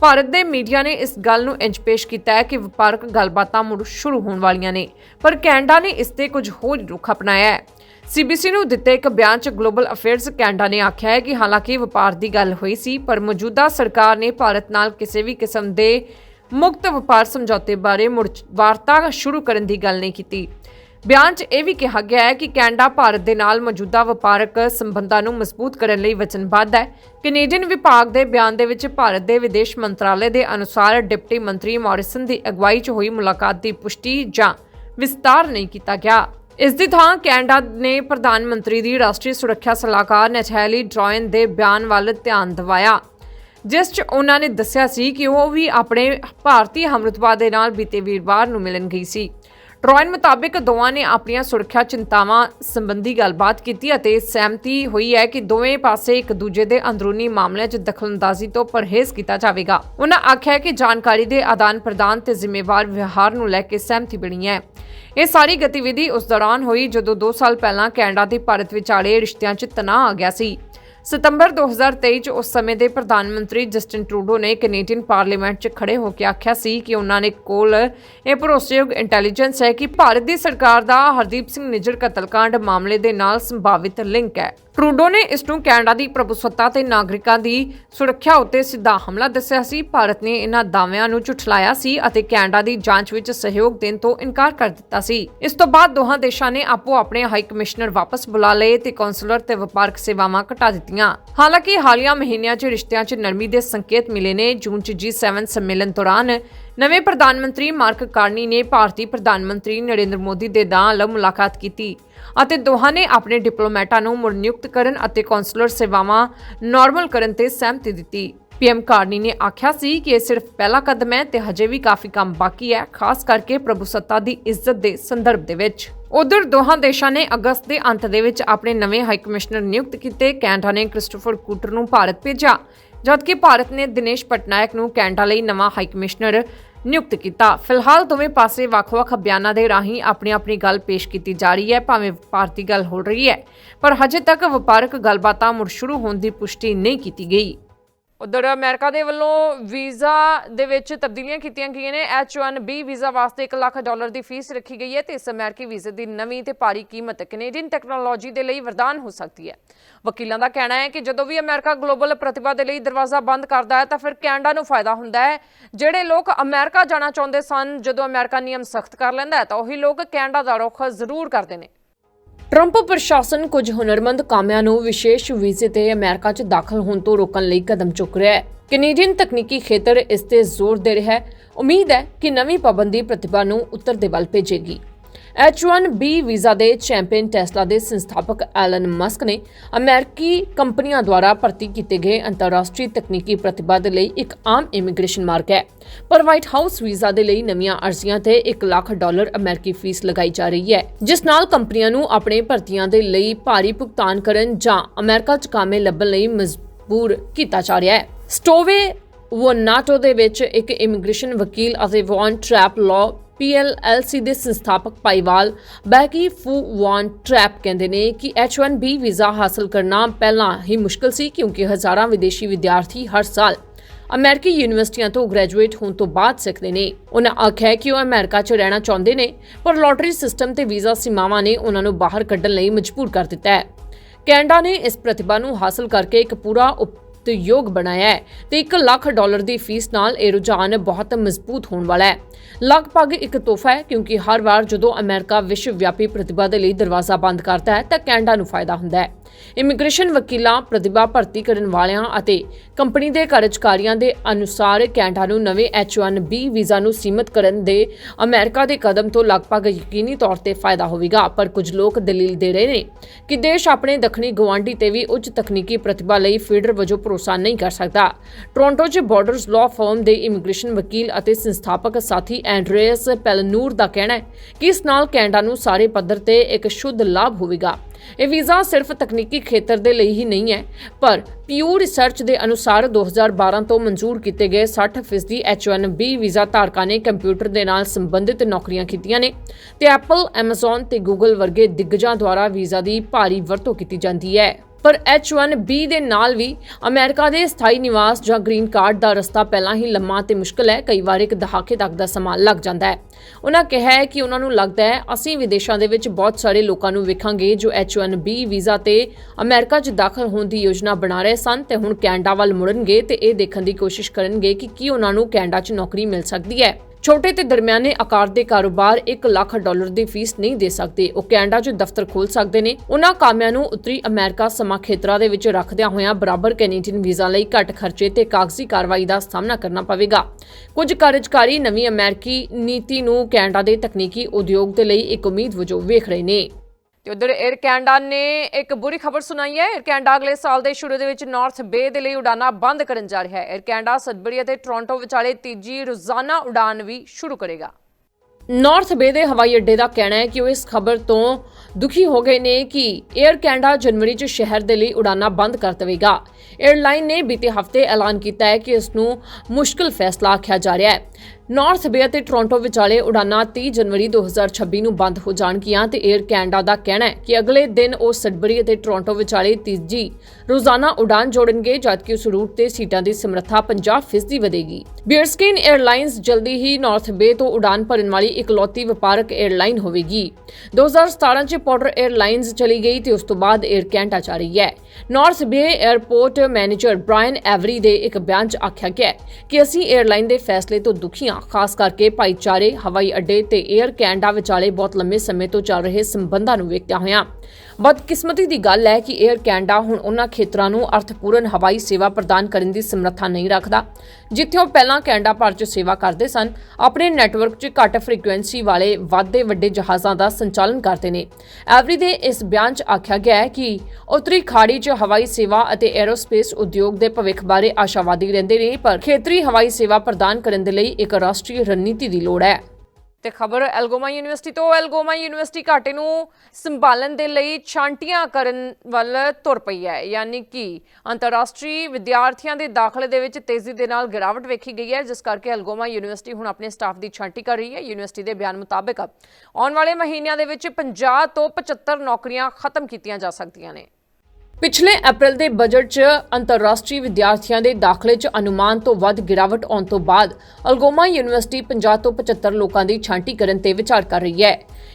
ਭਾਰਤ ਦੇ ਮੀਡੀਆ ਨੇ ਇਸ ਗੱਲ ਨੂੰ ਇੰਜ ਪੇਸ਼ ਕੀਤਾ ਹੈ ਕਿ ਵਪਾਰਕ ਗੱਲਬਾਤਾਂ ਮੁੜ ਸ਼ੁਰੂ ਹੋਣ ਵਾਲੀਆਂ ਨੇ, ਪਰ ਕੈਨੇਡਾ ਨੇ ਇਸ ਤੇ ਕੁਝ ਹੋਰ ਹੀ ਰੁਖ ਅਪਣਾਇਆ ਹੈ। ਸੀਬੀਸੀ ਨੂੰ ਦਿੱਤੇ ਇੱਕ ਬਿਆਨ 'ਚ ਗਲੋਬਲ ਅਫੇਅਰਸ ਕੈਨੇਡਾ ਨੇ ਆਖਿਆ ਹੈ ਕਿ ਹਾਲਾਂਕਿ ਵਪਾਰ ਦੀ ਗੱਲ ਹੋਈ ਸੀ, ਪਰ ਮੌਜੂਦਾ ਸਰਕਾਰ ਨੇ ਭਾਰਤ ਨਾਲ ਕਿਸੇ ਵੀ ਕਿਸਮ ਦੇ ਮੁਕਤ ਵਪਾਰ ਸਮਝੌਤੇ ਬਾਰੇ ਮੁੜ ਵਾਰਤਾ ਸ਼ੁਰੂ ਕਰਨ ਦੀ ਗੱਲ ਨਹੀਂ ਕੀਤੀ। ਬਿਆਨ 'ਚ ਇਹ ਵੀ ਕਿਹਾ ਗਿਆ ਹੈ ਕਿ ਕੈਨੇਡਾ, ਭਾਰਤ ਦੇ ਨਾਲ ਮੌਜੂਦਾ ਵਪਾਰਕ ਸੰਬੰਧਾਂ ਨੂੰ ਮਜ਼ਬੂਤ ਕਰਨ ਲਈ ਵਚਨਬੱਧ ਹੈ। ਕੈਨੇਡੀਅਨ ਵਿਭਾਗ ਦੇ ਬਿਆਨ ਦੇ ਵਿੱਚ ਭਾਰਤ ਦੇ ਵਿਦੇਸ਼ ਮੰਤਰਾਲੇ ਦੇ ਅਨੁਸਾਰ ਡਿਪਟੀ ਮੰਤਰੀ ਮੌਰਿਸਨ ਦੀ ਅਗਵਾਈ 'ਚ ਹੋਈ ਮੁਲਾਕਾਤ ਦੀ ਪੁਸ਼ਟੀ ਜਾਂ ਵਿਸਤਾਰ ਨਹੀਂ ਕੀਤਾ ਗਿਆ। ਇਸ ਦੀ ਥਾਂ ਕੈਨੇਡਾ ਨੇ ਪ੍ਰਧਾਨ ਮੰਤਰੀ ਦੀ ਰਾਸ਼ਟਰੀ ਸੁਰੱਖਿਆ ਸਲਾਹਕਾਰ ਨੈਥੈਲੀ ਡਰਾਇਨ ਦੇ ਬਿਆਨ ਵੱਲ ਧਿਆਨ ਦਿਵਾਇਆ, ਜਿਸ 'ਚ ਉਹਨਾਂ ਨੇ ਦੱਸਿਆ ਸੀ ਕਿ ਉਹ ਵੀ ਆਪਣੇ ਭਾਰਤੀ ਹਮਰੁਤਬਾ ਦੇ ਨਾਲ ਬੀਤੇ ਵੀਰਵਾਰ ਨੂੰ ਮਿਲਣ ਗਈ ਸੀ। ਡਰਾਇਨ ਮੁਤਾਬਿਕ ਦੋਵਾਂ ਨੇ ਆਪਣੀਆਂ ਸੁਰੱਖਿਆ ਚਿੰਤਾਵਾਂ ਸੰਬੰਧੀ ਗੱਲਬਾਤ ਕੀਤੀ ਅਤੇ ਸਹਿਮਤੀ ਹੋਈ ਹੈ ਕਿ ਦੋਵੇਂ ਪਾਸੇ ਇੱਕ ਦੂਜੇ ਦੇ ਅੰਦਰੂਨੀ ਮਾਮਲਿਆਂ 'ਚ ਦਖਲਅੰਦਾਜ਼ੀ ਤੋਂ ਪਰਹੇਜ਼ ਕੀਤਾ ਜਾਵੇਗਾ। ਉਹਨਾਂ ਆਖਿਆ ਕਿ ਜਾਣਕਾਰੀ ਦੇ ਆਦਾਨ ਪ੍ਰਦਾਨ ਤੇ ਜ਼ਿੰਮੇਵਾਰ ਵਿਵਹਾਰ ਨੂੰ ਲੈ ਕੇ ਸਹਿਮਤੀ ਬਣੀ ਹੈ। ਇਹ ਸਾਰੀ ਗਤੀਵਿਧੀ ਉਸ ਦੌਰਾਨ ਹੋਈ ਜਦੋਂ 2 ਸਾਲ ਪਹਿਲਾਂ ਕੈਨੇਡਾ ਤੇ ਭਾਰਤ ਵਿਚਾਲੇ ਰਿਸ਼ਤਿਆਂ 'ਚ ਤਣਾਅ ਆ ਗਿਆ ਸੀ। ਸਤੰਬਰ 2023 ਚ ਉਸ ਸਮੇਂ ਦੇ ਪ੍ਰਧਾਨ ਮੰਤਰੀ ਜਸਟਿਨ ਟਰੂਡੋ ਨੇ ਕੈਨੇਡੀਅਨ ਪਾਰਲੀਮੈਂਟ 'ਚ ਖੜੇ ਹੋ ਕੇ ਆਖਿਆ ਸੀ ਕਿ ਉਹਨਾਂ ਨੇ ਕੋਲ ਇਹ ਭਰੋਸੇਯੋਗ ਇੰਟੈਲੀਜੈਂਸ ਹੈ ਕਿ ਭਾਰਤ ਦੀ ਸਰਕਾਰ ਦਾ ਹਰਦੀਪ ਸਿੰਘ ਨਿੱਜਰ ਕਤਲकांड ਮਾਮਲੇ ਦੇ ਨਾਲ ਸੰਭਾਵਿਤ ਲਿੰਕ ਹੈ। ਟਰੂਡੋ ਨੇ ਇਸ ਨੂੰ ਕੈਨੇਡਾ ਦੀ ਪ੍ਰਭੂਸੱਤਾ ਤੇ ਨਾਗਰਿਕਾਂ ਦੀ ਸੁਰੱਖਿਆ ਉੱਤੇ ਸਿੱਧਾ ਹਮਲਾ ਦੱਸਿਆ ਸੀ। ਭਾਰਤ ਨੇ ਇਹਨਾਂ ਦਾਅਵਿਆਂ ਨੂੰ ਝੁਠਲਾਇਆ ਸੀ ਅਤੇ ਕੈਨੇਡਾ ਦੀ ਜਾਂਚ ਵਿੱਚ ਸਹਿਯੋਗ ਦੇਣ ਤੋਂ ਇਨਕਾਰ ਕਰ ਦਿੱਤਾ ਸੀ। ਇਸ ਤੋਂ ਬਾਅਦ ਦੋਹਾਂ ਦੇਸ਼ਾਂ ਨੇ ਆਪੋ ਆਪਣੇ ਹਾਈ ਕਮਿਸ਼ਨਰ ਵਾਪਸ ਬੁਲਾ ਲਏ ਤੇ ਕੌਂਸਲਰ ਤੇ ਵਪਾਰਕ ਸੇਵਾਵਾਂ ਘਟਾ ਦਿੱਤੀਆਂ। ਹਾਲਾਂਕਿ ਹਾਲੀਆ ਮਹੀਨਿਆਂ 'ਚ ਰਿਸ਼ਤਿਆਂ 'ਚ ਨਰਮੀ ਦੇ ਸੰਕੇਤ ਮਿਲੇ ਨੇ। ਜੂਨ 'ਚ G7 ਸੰਮੇਲਨ ਦੌਰਾਨ ਨਵੇਂ ਪ੍ਰਧਾਨ ਮੰਤਰੀ ਮਾਰਕ ਕਾਰਨੀ ਨੇ ਭਾਰਤੀ ਪ੍ਰਧਾਨ ਮੰਤਰੀ ਨਰਿੰਦਰ ਮੋਦੀ ਦੇ ਨਾਲ ਮੁਲਾਕਾਤ ਕੀਤੀ ਅਤੇ ਦੋਹਾਂ ਨੇ ਆਪਣੇ ਡਿਪਲੋਮੈਟਾਂ ਨੂੰ ਮੁੜ ਕਰਨ ਅਤੇ ਕੌਂਸਲਰ ਸੇਵਾਵਾਂ ਨਾਰਮਲ ਕਰਨ ਤੇ ਸਹਿਮਤੀ ਦਿੱਤੀ। ਪੀਐਮ ਕਾਰਨੀ ਨੇ ਆਖਿਆ ਸੀ ਕਿ ਇਹ ਸਿਰਫ ਪਹਿਲਾ ਕਦਮ ਹੈ ਤੇ ਹਜੇ ਵੀ ਕਾਫੀ ਕੰਮ ਬਾਕੀ ਹੈ, ਖਾਸ ਕਰਕੇ ਪ੍ਰਭੂਸੱਤਾ ਦੀ ਇੱਜ਼ਤ ਦੇ ਸੰਦਰਭ ਦੇ ਵਿੱਚ। ਉਧਰ ਦੋਹਾਂ ਦੇਸ਼ਾਂ ਨੇ ਅਗਸਤ ਦੇ ਅੰਤ ਦੇ ਵਿੱਚ ਆਪਣੇ ਨਵੇਂ ਹਾਈ ਕਮਿਸ਼ਨਰ ਨਿਯੁਕਤ ਕੀਤੇ। ਕੈਨੇਡਾ ਨੇ ਕ੍ਰਿਸਟੋਫਰ ਕੂਟਰ ਨੂੰ ਭਾਰਤ ਭੇਜਿਆ। ਜਦਕਿ ਭਾਰਤ ਨੇ ਦਿਨੇਸ਼ ਪਟਨਾਇਕ ਨੂੰ ਕੈਨੇਡਾ ਲਈ ਨਵਾਂ ਹਾਈ ਕਮਿਸ਼ਨਰ ਨਿਯੁਕਤ ਕੀਤਾ। ਫਿਲਹਾਲ ਦੋਵੇਂ ਪਾਸੇ ਵੱਖ-ਵੱਖ ਬਿਆਨਾਂ ਦੇ ਰਾਹੀਂ ਆਪਣੀ ਆਪਣੀ ਗੱਲ ਪੇਸ਼ ਕੀਤੀ ਜਾ ਰਹੀ ਹੈ, ਭਾਵੇਂ ਵਪਾਰ ਦੀ ਗੱਲ ਹੋ ਰਹੀ ਹੈ। ਪਰ ਹਜੇ ਤੱਕ ਵਪਾਰਕ ਗੱਲਬਾਤਾਂ ਮੁੜ ਸ਼ੁਰੂ ਹੋਣ ਦੀ ਪੁਸ਼ਟੀ ਨਹੀਂ ਕੀਤੀ ਗਈ। ਉਧਰ ਅਮਰੀਕਾ ਦੇ ਵੱਲੋਂ ਵੀਜ਼ਾ ਦੇ ਵਿੱਚ ਤਬਦੀਲੀਆਂ ਕੀਤੀਆਂ ਗਈਆਂ ਨੇ। H1B ਵੀਜ਼ਾ ਵਾਸਤੇ 1 ਲੱਖ ਡਾਲਰ ਦੀ ਫੀਸ ਰੱਖੀ ਗਈ ਹੈ ਤੇ ਇਸ ਅਮਰੀਕੀ ਵੀਜ਼ੇ ਦੀ ਨਵੀਂ ਤੇ ਭਾਰੀ ਕੀਮਤ ਕੈਨੇਡੀਅਨ ਟੈਕਨੋਲੋਜੀ ਦੇ ਲਈ ਵਰਦਾਨ ਹੋ ਸਕਦੀ ਹੈ। ਵਕੀਲਾਂ ਦਾ ਕਹਿਣਾ ਹੈ ਕਿ ਜਦੋਂ ਵੀ ਅਮਰੀਕਾ ਗਲੋਬਲ ਪ੍ਰਤਿਭਾ ਦੇ ਲਈ ਦਰਵਾਜ਼ਾ ਬੰਦ ਕਰਦਾ ਹੈ ਤਾਂ ਫਿਰ ਕੈਨੇਡਾ ਨੂੰ ਫਾਇਦਾ ਹੁੰਦਾ ਹੈ। ਜਿਹੜੇ ਲੋਕ ਅਮਰੀਕਾ ਜਾਣਾ ਚਾਹੁੰਦੇ ਸਨ, ਜਦੋਂ ਅਮਰੀਕਾ ਨਿਯਮ ਸਖਤ ਕਰ ਲੈਂਦਾ ਹੈ ਤਾਂ ਉਹੀ ਲੋਕ ਕੈਨੇਡਾ ਦਾ ਰੁਖ ਜ਼ਰੂਰ ਕਰਦੇ ਨੇ। ਟਰੰਪ ਪ੍ਰਸ਼ਾਸਨ ਕੁਝ ਹੁਨਰਮੰਦ ਕਾਮਿਆਂ ਨੂੰ ਵਿਸ਼ੇਸ਼ ਵੀਜ਼ੇ ਤੇ ਅਮਰੀਕਾ 'ਚ ਦਾਖਲ ਹੋਣ ਤੋਂ ਰੋਕਣ ਲਈ ਕਦਮ ਚੁੱਕ ਰਿਹਾ ਹੈ। ਕੈਨੇਡੀਅਨ ਤਕਨੀਕੀ ਖੇਤਰ ਇਸ ਤੇ ਜ਼ੋਰ ਦੇ ਰਿਹਾ ਹੈ। ਉਮੀਦ ਹੈ ਕਿ ਨਵੀਂ ਪਾਬੰਦੀ ਪ੍ਰਤਿਭਾ ਨੂੰ ਉੱਤਰ ਦੇ ਵੱਲ ਭੇਜੇਗੀ। H1B ਵੀਜ਼ਾ ਦੇ ਚੈਂਪੀਅਨ ਟੈਸਲਾ ਦੇ ਸੰਸਥਾਪਕ ਐਲਨ ਮਸਕ ਨੇ ਅਮਰੀਕੀ ਕੰਪਨੀਆਂ ਦੁਆਰਾ ਭਰਤੀ ਕੀਤੇ ਗਏ ਅੰਤਰਰਾਸ਼ਟਰੀ ਤਕਨੀਕੀ ਪ੍ਰਤਿਭਾ ਦੇ ਲਈ ਇੱਕ ਆਮ ਇਮੀਗ੍ਰੇਸ਼ਨ ਮਾਰਗ ਹੈ। ਪਰ ਵਾਈਟ ਹਾਊਸ ਵੀਜ਼ਾ ਦੇ ਲਈ ਨਵੀਆਂ ਅਰਜ਼ੀਆਂ ਤੇ 1 ਲੱਖ ਡਾਲਰ ਅਮਰੀਕੀ ਫੀਸ ਲਗਾਈ ਜਾ ਰਹੀ ਹੈ, ਜਿਸ ਨਾਲ ਕੰਪਨੀਆਂ ਨੂੰ ਆਪਣੇ ਭਰਤੀਆਂ ਦੇ ਲਈ ਭਾਰੀ ਭੁਗਤਾਨ ਕਰਨ ਜਾਂ ਅਮਰੀਕਾ 'ਚ ਕਾਮੇ ਲੱਭਣ ਲਈ ਮਜਬੂਰ ਕੀਤਾ ਜਾ ਰਿਹਾ ਹੈ। ਸਟੋਵੇ ਵੋਨਾਟੋ ਦੇ ਵਿੱਚ ਇੱਕ ਇਮੀਗ੍ਰੇਸ਼ਨ ਵਕੀਲ ਅਤੇ ਵੌਨ ਟ੍ਰੈਪ ਲਾਅ PLLC ਦੇ ਸੰਸਥਾਪਕ ਭਾਈਵਾਲ ਬੈਕੀ ਫੂ ਵਾਨ ਟ੍ਰੈਪ ਕਹਿੰਦੇ ਨੇ ਕਿ H1B ਵੀਜ਼ਾ ਹਾਸਲ ਕਰਨਾ ਪਹਿਲਾਂ ਹੀ ਮੁਸ਼ਕਲ ਸੀ ਕਿਉਂਕਿ ਹਜ਼ਾਰਾਂ ਵਿਦੇਸ਼ੀ ਵਿਦਿਆਰਥੀ ਹਰ ਸਾਲ ਅਮਰੀਕੀ ਯੂਨੀਵਰਸਿਟੀਆਂ ਤੋਂ ਗ੍ਰੈਜੂਏਟ ਹੋਣ ਤੋਂ ਬਾਅਦ ਸਿੱਖਦੇ ਨੇ। ਉਹਨਾਂ ਆਖਿਆ ਕਿ ਉਹ ਅਮਰੀਕਾ 'ਚ ਰਹਿਣਾ ਚਾਹੁੰਦੇ ਨੇ, ਪਰ ਲਾਟਰੀ ਸਿਸਟਮ ਤੇ ਵੀਜ਼ਾ ਸੀਮਾਵਾਂ ਨੇ ਉਹਨਾਂ ਨੂੰ ਬਾਹਰ ਕੱਢਣ ਲਈ ਮਜਬੂਰ ਕਰ ਦਿੱਤਾ ਹੈ। ਕੈਨੇਡਾ ਨੇ ਇਸ ਪ੍ਰਤਿਭਾ ਨੂੰ ਹਾਸਲ ਕਰਕੇ ਇੱਕ ਪੂਰਾ ਯੋਗ ਬਣਾਇਆ ਹੈ ਤੇ 1 ਲੱਖ ਡਾਲਰ ਦੀ ਫੀਸ ਨਾਲ ਇਹ ਰੁਝਾਨ ਬਹੁਤ ਮਜ਼ਬੂਤ ਹੋਣ ਵਾਲਾ ਹੈ। ਲਗਭਗ ਇੱਕ ਤੋਹਫਾ ਹੈ, ਕਿਉਂਕਿ ਹਰ ਵਾਰ ਜਦੋਂ ਅਮਰੀਕਾ ਵਿਸ਼ਵ ਵਿਆਪੀ ਪ੍ਰਤਿਭਾ ਦੇ ਲਈ ਦਰਵਾਜ਼ਾ ਬੰਦ ਕਰਦਾ ਹੈ, ਤਾਂ ਕੈਨੇਡਾ ਨੂੰ ਫਾਇਦਾ ਹੁੰਦਾ ਹੈ। ਇਮੀਗ੍ਰੇਸ਼ਨ ਵਕੀਲਾਂ ਪ੍ਰਤਿਭਾ ਭਰਤੀ ਕਰਨ ਵਾਲਿਆਂ ਅਤੇ ਕੰਪਨੀ ਦੇ ਕਾਰਜਕਾਰੀਆਂ ਦੇ ਅਨੁਸਾਰ ਕੈਨੇਡਾ ਨੂੰ ਨਵੇਂ H1B ਵੀਜ਼ਾ ਨੂੰ ਸੀਮਿਤ ਕਰਨ ਦੇ ਅਮਰੀਕਾ ਦੇ ਕਦਮ ਤੋਂ ਲਗਭਗ ਯਕੀਨੀ ਤੌਰ ਤੇ ਫਾਇਦਾ ਹੋਵੇਗਾ। ਪਰ ਕੁਝ ਲੋਕ ਦਲੀਲ ਦੇ ਰਹੇ ਨੇ ਕਿ ਦੇਸ਼ ਆਪਣੇ ਦੱਖਣੀ ਗਵਾਂਢੀ ਤੇ ਵੀ ਉੱਚ ਤਕਨੀਕੀ ਪ੍ਰਤਿਭਾ ਲਈ ਫੀਡਰ ਵਜੋਂ ਭਰੋਸਾ ਨਹੀਂ ਕਰ ਸਕਦਾ। ਟੋਰਾਂਟੋ 'ਚ ਬਾਰਡਰਸ ਲਾਅ ਫਰਮ ਦੇ ਇਮੀਗ੍ਰੇਸ਼ਨ ਵਕੀਲ ਅਤੇ ਸੰਸਥਾਪਕ ਸਾਥੀ ਐਂਡਰੀਅਸ ਪੈਲਨੂਰ ਦਾ ਕਹਿਣਾ ਹੈ ਕਿ ਇਸ ਨਾਲ ਕੈਨੇਡਾ ਨੂੰ ਸਾਰੇ ਪੱਧਰ ਤੇ ਇੱਕ ਸ਼ੁੱਧ ਲਾਭ ਹੋਵੇਗਾ। ਇਹ ਵੀਜ਼ਾ ਸਿਰਫ ਤਕਨੀਕੀ ਖੇਤਰ ਦੇ ਲਈ ਹੀ ਨਹੀਂ ਹੈ ਪਰ ਪਿਊ ਰਿਸਰਚ ਦੇ ਅਨੁਸਾਰ 2012 ਤੋਂ ਮਨਜ਼ੂਰ ਕੀਤੇ ਗਏ 60% H1B ਵੀਜ਼ਾ ਧਾਰਕਾਂ ਨੇ ਕੰਪਿਊਟਰ ਦੇ ਨਾਲ ਸੰਬੰਧਿਤ ਨੌਕਰੀਆਂ ਕੀਤੀਆਂ ਨੇ ਤੇ ਐਪਲ, Amazon ਤੇ Google ਵਰਗੇ ਦਿੱਗਜਾਂ ਦੁਆਰਾ ਵੀਜ਼ਾ ਦੀ ਭਾਰੀ ਵਰਤੋਂ ਕੀਤੀ ਜਾਂਦੀ ਹੈ। ਪਰ H1B ਦੇ ਨਾਲ ਵੀ ਅਮਰੀਕਾ ਦੇ ਸਥਾਈ ਨਿਵਾਸ ਜਾਂ ਗ੍ਰੀਨ ਕਾਰਡ ਦਾ ਰਸਤਾ ਪਹਿਲਾਂ ਹੀ ਲੰਮਾ ਤੇ ਮੁਸ਼ਕਲ ਹੈ। ਕਈ ਵਾਰ ਇੱਕ ਦਹਾਕੇ ਤੱਕ ਦਾ ਸਮਾਂ ਲੱਗ ਜਾਂਦਾ ਹੈ। ਉਹਨਾਂ ਕਿਹਾ ਹੈ ਕਿ ਉਹਨਾਂ ਨੂੰ ਲੱਗਦਾ ਹੈ, ਅਸੀਂ ਵਿਦੇਸ਼ਾਂ ਦੇ ਵਿੱਚ ਬਹੁਤ ਸਾਰੇ ਲੋਕਾਂ ਨੂੰ ਵੇਖਾਂਗੇ ਜੋ H1B ਵੀਜ਼ਾ ਤੇ ਅਮਰੀਕਾ 'ਚ ਦਾਖਲ ਹੋਣ ਦੀ ਯੋਜਨਾ ਬਣਾ ਰਹੇ ਸਨ ਤੇ ਹੁਣ ਕੈਨੇਡਾ ਵੱਲ ਮੁੜਨਗੇ ਤੇ ਇਹ ਦੇਖਣ ਦੀ ਕੋਸ਼ਿਸ਼ ਕਰਨਗੇ ਕਿ ਕੀ ਉਹਨਾਂ ਨੂੰ ਕੈਨੇਡਾ 'ਚ ਨੌਕਰੀ ਮਿਲ ਸਕਦੀ ਹੈ। ਛੋਟੇ ਤੇ ਦਰਮਿਆਨੇ ਆਕਾਰ ਦੇ ਕਾਰੋਬਾਰ 1 ਲੱਖ ਡਾਲਰ ਦੀ ਫੀਸ ਨਹੀਂ ਦੇ ਸਕਦੇ। ਉਹ ਕੈਨੇਡਾ 'ਚ ਦਫ਼ਤਰ ਖੋਲ ਸਕਦੇ ਨੇ। ਉਹਨਾਂ ਕਾਮਿਆਂ ਨੂੰ ਉੱਤਰੀ ਅਮਰੀਕਾ ਸਮਾਂ ਖੇਤਰਾਂ ਦੇ ਵਿੱਚ ਰੱਖਦਿਆਂ ਹੋਇਆਂ ਬਰਾਬਰ ਕੈਨੇਡੀਅਨ ਵੀਜ਼ਾ ਲਈ ਘੱਟ ਖਰਚੇ ਤੇ ਕਾਗਜ਼ੀ ਕਾਰਵਾਈ ਦਾ ਸਾਹਮਣਾ ਕਰਨਾ ਪਵੇਗਾ। ਕੁਝ ਕਾਰਜਕਾਰੀ ਨਵੀਂ ਅਮਰੀਕੀ ਨੀਤੀ ਨੂੰ ਕੈਨੇਡਾ ਦੇ ਤਕਨੀਕੀ ਉਦਯੋਗ ਦੇ ਲਈ ਇੱਕ ਉਮੀਦ ਵਜੋਂ ਵੇਖ ਰਹੇ ਨੇ। ਤੇ ਉਧਰ 에ਅਰ ਕੈਨੇਡਾ ਨੇ ਇੱਕ ਬੁਰੀ ਖਬਰ ਸੁਣਾਈ ਹੈ। 에ਅਰ ਕੈਨੇਡਾ ਅਗਲੇ ਸਾਲ ਦੇ ਸ਼ੁਰੂ ਦੇ ਵਿੱਚ ਨਾਰਥ ਬੇ ਦੇ ਲਈ ਉਡਾਨਾਂ ਬੰਦ ਕਰਨ ਜਾ ਰਿਹਾ ਹੈ। 에ਅਰ ਕੈਨੇਡਾ ਸਦਬਰੀ ਅਤੇ ਟੋਰਾਂਟੋ ਵਿਚਾਲੇ ਤੀਜੀ ਰੋਜ਼ਾਨਾ ਉਡਾਨ ਵੀ ਸ਼ੁਰੂ ਕਰੇਗਾ। ਨਾਰਥ ਬੇ ਦੇ ਹਵਾਈ ਅੱਡੇ ਦਾ ਕਹਿਣਾ ਹੈ ਕਿ ਉਹ ਇਸ ਖਬਰ ਤੋਂ ਦੁਖੀ ਹੋ ਗਏ ਨੇ ਕਿ 에ਅਰ ਕੈਨੇਡਾ ਜਨਵਰੀ 'ਚ ਸ਼ਹਿਰ ਦੇ ਲਈ ਉਡਾਨਾਂ ਬੰਦ ਕਰ ਦੇਵੇਗਾ। 에ਅਰਲਾਈਨ ਨੇ ਬੀਤੇ ਹਫ਼ਤੇ ਐਲਾਨ ਕੀਤਾ ਹੈ ਕਿ ਇਸ ਨੂੰ ਮੁਸ਼ਕਲ ਫੈਸਲਾ ਆਖਿਆ ਜਾ ਰਿਹਾ ਹੈ। ਨਾਰਥ ਬੇ ਅਤੇ ਟੋਰਾਂਟੋ ਵਿਚਾਲੇ ਉਡਾਨਾਂ 30 ਜਨਵਰੀ 2026 ਨੂੰ ਬੰਦ ਹੋ ਜਾਣਗੀਆਂ ਤੇ 에ਅਰ ਕੈਨੇਡਾ ਦਾ ਕਹਿਣਾ ਹੈ ਕਿ ਅਗਲੇ ਦਿਨ ਉਹ ਸਡਬਰੀ ਅਤੇ ਟੋਰਾਂਟੋ ਵਿਚਾਲੇ ਤੀਜੀ ਰੋਜ਼ਾਨਾ ਉਡਾਨ ਜੋੜਨਗੇ, ਜਦਕਿ ਉਸ ਰੂਟ ਤੇ ਸੀਟਾਂ ਦੀ ਸਮਰੱਥਾ 50% ਵਧੇਗੀ। ਬੀਅਰਸਕਿਨ 에ਅਰਲਾਈਨਸ ਜਲਦੀ ਹੀ ਨਾਰਥ ਬੇ ਤੋਂ ਉਡਾਨ ਭਰਨ ਵਾਲੀ ਇਕਲੌਤੀ ਵਪਾਰਕ 에ਅਰਲਾਈਨ ਹੋਵੇਗੀ 2017 ਚ ਪੋਰਟਰ 에ਅਰਲਾਈਨਸ ਚਲੀ ਗਈ ਤੇ ਉਸ ਤੋਂ ਬਾਅਦ 에ਅਰ ਕੈਨੇਡਾ ਜਾ ਰਹੀ ਹੈ। North Bay airport manager Brian Avery ਦੇ ਇੱਕ ਬਿਆਨ ਚ ਆਖਿਆ ਗਿਆ ਕਿ ਅਸੀਂ 에ਅਰਲਾਈਨ ਦੇ ਫੈਸਲੇ ਤੋਂ ਦੁਖੀ ਖਾਸ ਕਰਕੇ ਭਾਈਚਾਰੇ, ਹਵਾਈ ਅੱਡੇ ਤੇ 에ਅਰ ਕੈਨੇਡਾ ਵਿਚਾਲੇ ਬਹੁਤ ਲੰਮੇ ਸਮੇਂ ਤੋਂ ਚੱਲ ਰਹੇ ਸੰਬੰਧਾਂ ਨੂੰ ਵੇਖਦਿਆਂ ਹੋਇਆਂ। ਬਦਕਿਸਮਤੀ ਦੀ ਗੱਲ ਹੈ ਕਿ 에ਅਰ ਕੈਨੇਡਾ ਹੁਣ ਉਹਨਾਂ ਖੇਤਰਾਂ ਨੂੰ ਅਰਥਪੂਰਨ ਹਵਾਈ ਸੇਵਾ ਪ੍ਰਦਾਨ ਕਰਨ ਦੀ ਸਮਰੱਥਾ ਨਹੀਂ ਰੱਖਦਾ, ਜਿੱਥੇ ਉਹ ਪਹਿਲਾਂ ਕੈਨੇਡਾ ਭਰ 'ਚ ਸੇਵਾ ਕਰਦੇ ਸਨ, ਆਪਣੇ ਨੈਟਵਰਕ 'ਚ ਘੱਟ ਫ੍ਰੀਕੁਐਂਸੀ ਵਾਲੇ ਵਾਧੇ ਵੱਡੇ ਜਹਾਜ਼ਾਂ ਦਾ ਸੰਚਾਲਨ ਕਰਦੇ ਨੇ। ਐਵਰੀ ਦੇ ਇਸ ਬਿਆਨ 'ਚ ਆਖਿਆ ਗਿਆ ਹੈ ਕਿ ਉੱਤਰੀ ਖਾੜੀ 'ਚ ਹਵਾਈ ਸੇਵਾ ਅਤੇ ਐਰੋਸਪੇਸ ਉਦਯੋਗ ਦੇ ਭਵਿੱਖ ਬਾਰੇ ਆਸ਼ਾਵਾਦੀ ਰਹਿੰਦੇ ਨੇ, ਪਰ ਖੇਤਰੀ ਹਵਾਈ ਸੇਵਾ ਪ੍ਰਦਾਨ ਕਰਨ ਦੇ ਲਈ ਇੱਕ ਰਾਸ਼ਟਰੀ ਰਣਨੀਤੀ ਦੀ ਲੋੜ ਹੈ। ਤੇ ਖਬਰ ਐਲਗੋਮਾ ਯੂਨੀਵਰਸਿਟੀ ਤੋਂ ਐਲਗੋਮਾ ਯੂਨੀਵਰਸਿਟੀ ਘਾਟੇ ਨੂੰ ਸੰਭਾਲਣ ਦੇ ਲਈ ਛਾਂਟੀਆਂ ਕਰਨ ਵੱਲ ਤੁਰ ਪਈ ਹੈ। ਯਾਨੀ ਕਿ ਅੰਤਰਰਾਸ਼ਟਰੀ ਵਿਦਿਆਰਥੀਆਂ ਦੇ ਦਾਖਲੇ ਦੇ ਵਿੱਚ ਤੇਜ਼ੀ ਦੇ ਨਾਲ ਗਿਰਾਵਟ ਵੇਖੀ ਗਈ ਹੈ, ਜਿਸ ਕਰਕੇ ਐਲਗੋਮਾ ਯੂਨੀਵਰਸਿਟੀ ਹੁਣ ਆਪਣੇ ਸਟਾਫ ਦੀ ਛਾਂਟੀ ਕਰ ਰਹੀ ਹੈ। ਯੂਨੀਵਰਸਿਟੀ ਦੇ ਬਿਆਨ ਮੁਤਾਬਕ ਆਉਣ ਵਾਲੇ ਮਹੀਨਿਆਂ ਦੇ ਵਿੱਚ 50 ਤੋਂ 75 ਨੌਕਰੀਆਂ ਖਤਮ ਕੀਤੀਆਂ ਜਾ ਸਕਦੀਆਂ ਨੇ। ਪਿਛਲੇ ਅਪ੍ਰੈਲ ਦੇ ਬਜਟ 'ਚ ਅੰਤਰਰਾਸ਼ਟਰੀ ਵਿਦਿਆਰਥੀਆਂ ਦੇ ਦਾਖਲੇ 'ਚ ਅਨੁਮਾਨ ਤੋਂ ਵੱਧ ਗਿਰਾਵਟ ਆਉਣ ਤੋਂ ਬਾਅਦ ਅਲਗੋਮਾ ਯੂਨੀਵਰਸਿਟੀ 50 ਤੋਂ 75 ਲੋਕਾਂ ਦੀ ਛਾਂਟੀ ਕਰਨ ਤੇ ਵਿਚਾਰ ਕਰ ਰਹੀ ਹੈ।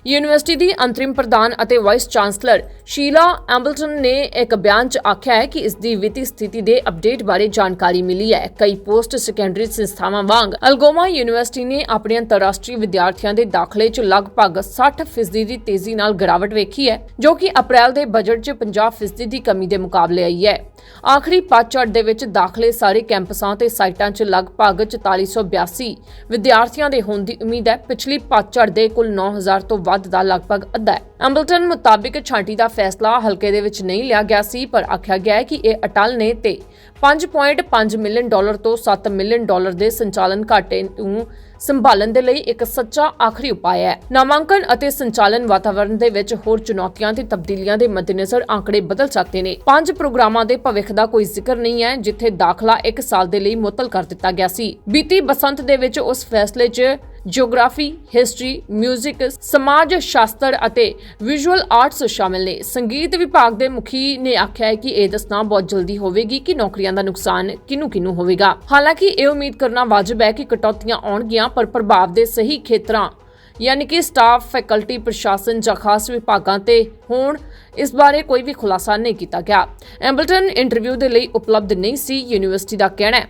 ਯੂਨੀਵਰਸਿਟੀ ਦੀ ਅੰਤਰਿਮ ਪ੍ਰਧਾਨ ਅਤੇ ਵਾਈਸ ਚਾਂਸਲਰ ਸ਼ੀਲਾ ਐਂਬਲਟਨ ਨੇ ਇੱਕ ਬਿਆਨ 'ਚ ਆਖਿਆ ਹੈ ਕਿ ਇਸ ਦੀ ਵਿੱਤੀ ਸਥਿਤੀ ਦੇ ਅਪਡੇਟ ਬਾਰੇ ਜਾਣਕਾਰੀ ਮਿਲੀ ਹੈ। ਕਈ ਪੋਸਟ ਸੈਕੰਡਰੀ ਸੰਸਥਾਵਾਂ ਵਾਂਗ ਅਲਗੋਮਾ ਯੂਨੀਵਰਸਿਟੀ ਨੇ ਆਪਣੇ ਅੰਤਰਰਾਸ਼ਟਰੀ ਵਿਦਿਆਰਥੀਆਂ ਦੇ ਦਾਖਲੇ 'ਚ ਲਗਭਗ 60% ਦੀ ਤੇਜ਼ੀ ਨਾਲ ਗਿਰਾਵਟ ਵੇਖੀ ਹੈ, ਜੋ ਕਿ ਅਪ੍ਰੈਲ ਦੇ ਬਜਟ 'ਚ 50% ਦੀ ਕਮੀ ਦੇ ਮੁਕਾਬਲੇ ਆਈ ਹੈ। ਆਖਰੀ ਪਤਝੜ ਦੇ ਵਿੱਚ ਦਾਖਲੇ ਸਾਰੇ ਕੈਂਪਸਾਂ ਤੇ ਸਾਈਟਾਂ 'ਚ ਲਗਭਗ 4482 ਵਿਦਿਆਰਥੀਆਂ ਦੇ ਹੋਣ ਦੀ ਉਮੀਦ ਹੈ। ਪਿਛਲੀ ਪਤਝੜ ਦੇ ਕੁੱਲ 9000 ਤੋਂ ਵੱਧ ਦਾ ਲਗਭਗ ਅੱਧਾ ਹੈ। ਐਂਬਲਟਨ ਮੁਤਾਬਿਕ ਛਾਂਟੀ ਦਾ ਫੈਸਲਾ ਹਲਕੇ ਦੇ ਵਿੱਚ ਨਹੀਂ ਲਿਆ ਗਿਆ ਸੀ, ਪਰ ਆਖਿਆ ਗਿਆ ਹੈ ਕਿ ਇਹ ਅਟਲ ਨੇ ਤੇ 5.5 ਮਿਲੀਅਨ ਡਾਲਰ ਤੋਂ 7 ਮਿਲੀਅਨ ਡਾਲਰ ਦੇ ਸੰਚਾਲਨ ਘਾਟੇ ਨੂੰ ਸੰਭਾਲਣ ਦੇ ਲਈ ਇੱਕ ਸੱਚਾ ਆਖਰੀ ਉਪਾਅ ਹੈ। ਨਾਮਾਂਕਨ ਅਤੇ ਸੰਚਾਲਨ ਵਾਤਾਵਰਣ ਦੇ ਵਿੱਚ ਹੋਰ ਚੁਣੌਤੀਆਂ ਤੇ ਤਬਦੀਲੀਆਂ ਦੇ ਮੱਦੇਨਜ਼ਰ ਆંકੜੇ ਬਦਲ ਸਕਦੇ ਨੇ। ਪੰਜ ਪ੍ਰੋਗਰਾਮਾਂ ਦੇ ਭਵਿੱਖ ਦਾ ਕੋਈ ਜ਼ਿਕਰ ਨਹੀਂ ਹੈ, ਜਿੱਥੇ ਦਾਖਲਾ 1 ਸਾਲ ਦੇ ਲਈ ਮੁਅੱਤਲ ਕਰ ਦਿੱਤਾ ਗਿਆ ਸੀ। ਬੀਤੀ ਬਸੰਤ ਦੇ ਵਿੱਚ ਉਸ ਫੈਸਲੇ 'ਚ ਜਿਓਗ੍ਰਾਫੀ ਹਿਸਟਰੀ 뮤직 ਸਮਾਜ, ਸ਼ਾਸਤਰ ਅਤੇ ਵਿਜ਼ੂਅਲ ਆਰਟਸ ਸ਼ਾਮਿਲ ਨੇ। ਸੰਗੀਤ ਵਿਭਾਗ ਦੇ ਮੁਖੀ ਨੇ ਆਖਿਆ ਹੈ ਕਿ ਇਹ ਦੱਸਣਾ ਬਹੁਤ ਜਲਦੀ ਹੋਵੇਗੀ ਕਿ ਨੌਕਰੀਆਂ ਦਾ ਨੁਕਸਾਨ ਕਿਨੂੰ ਕਿਨੂੰ ਹੋਵੇਗਾ। ਹਾਲਾਂਕਿ ਇਹ ਉਮੀਦ ਕਰਨਾ ਵਾਜਬ ਹੈ ਕਿ ਕਟੌਤੀਆਂ ਆਉਣਗੀਆਂ, ਪਰ ਪ੍ਰਭਾਵ ਦੇ ਸਹੀ ਖੇਤਰਾਂ, ਯਾਨੀ ਕਿ ਸਟਾਫ ਫੈਕਲਟੀ ਪ੍ਰਸ਼ਾਸਨ ਜਾਂ ਖਾਸ ਵਿਭਾਗਾਂ ਤੇ ਹੋਣ, ਇਸ ਬਾਰੇ ਕੋਈ ਵੀ ਖੁਲਾਸਾ ਨਹੀਂ ਕੀਤਾ ਗਿਆ। ਐਂਬਲਟਨ ਇੰਟਰਵਿਊ ਦੇ ਲਈ ਉਪਲਬਧ ਨਹੀਂ ਸੀ, ਯੂਨੀਵਰਸਿਟੀ ਦਾ ਕਹਿਣਾ ਹੈ।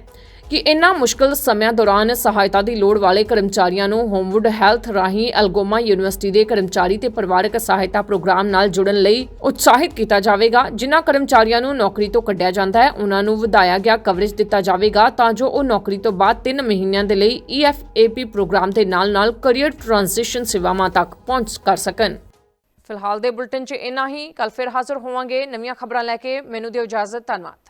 ਕਿ ਇਨ੍ਹਾਂ ਮੁਸ਼ਕਲ ਸਮਿਆਂ ਦੌਰਾਨ ਸਹਾਇਤਾ ਦੀ ਲੋੜ ਵਾਲੇ ਕਰਮਚਾਰੀਆਂ ਨੂੰ ਹੋਮਵੁੱਡ ਹੈਲਥ ਰਾਹੀਂ ਅਲਗੋਮਾ ਯੂਨੀਵਰਸਿਟੀ ਦੇ ਕਰਮਚਾਰੀ ਤੇ ਪਰਿਵਾਰਕ ਸਹਾਇਤਾ ਪ੍ਰੋਗਰਾਮ ਨਾਲ ਜੁੜਨ ਲਈ ਉਤਸ਼ਾਹਿਤ ਕੀਤਾ ਜਾਵੇਗਾ, ਜਿਨ੍ਹਾਂ ਕਰਮਚਾਰੀਆਂ ਨੂੰ ਨੌਕਰੀ ਤੋਂ ਕੱਢਿਆ ਜਾਂਦਾ ਹੈ। ਉਹਨਾਂ ਨੂੰ ਵਧਾਇਆ ਗਿਆ ਕਵਰੇਜ ਦਿੱਤਾ ਜਾਵੇਗਾ ਤਾਂ ਜੋ ਉਹ ਨੌਕਰੀ ਤੋਂ ਬਾਅਦ 3 ਮਹੀਨਿਆਂ ਦੇ ਲਈ E EFAP ਪ੍ਰੋਗਰਾਮ ਦੇ ਨਾਲ-ਨਾਲ ਕੈਰੀਅਰ ਟ੍ਰਾਂਜੀਸ਼ਨ ਸੇਵਾਵਾਂ ਤੱਕ ਪਹੁੰਚ ਕਰ ਸਕਣ। ਫਿਲਹਾਲ ਦੇ ਬੁਲਟਨ 'ਚ ਇੰਨਾ ਹੀ। ਕੱਲ ਫਿਰ ਹਾਜ਼ਰ ਹੋਵਾਂਗੇ। ਨਵੀਆਂ ਖਬਰਾਂ ਲੈ ਕੇ ਮੈਨੂੰ ਦਿਓ ਇਜਾਜ਼ਤ। ਧੰਨਵਾਦ।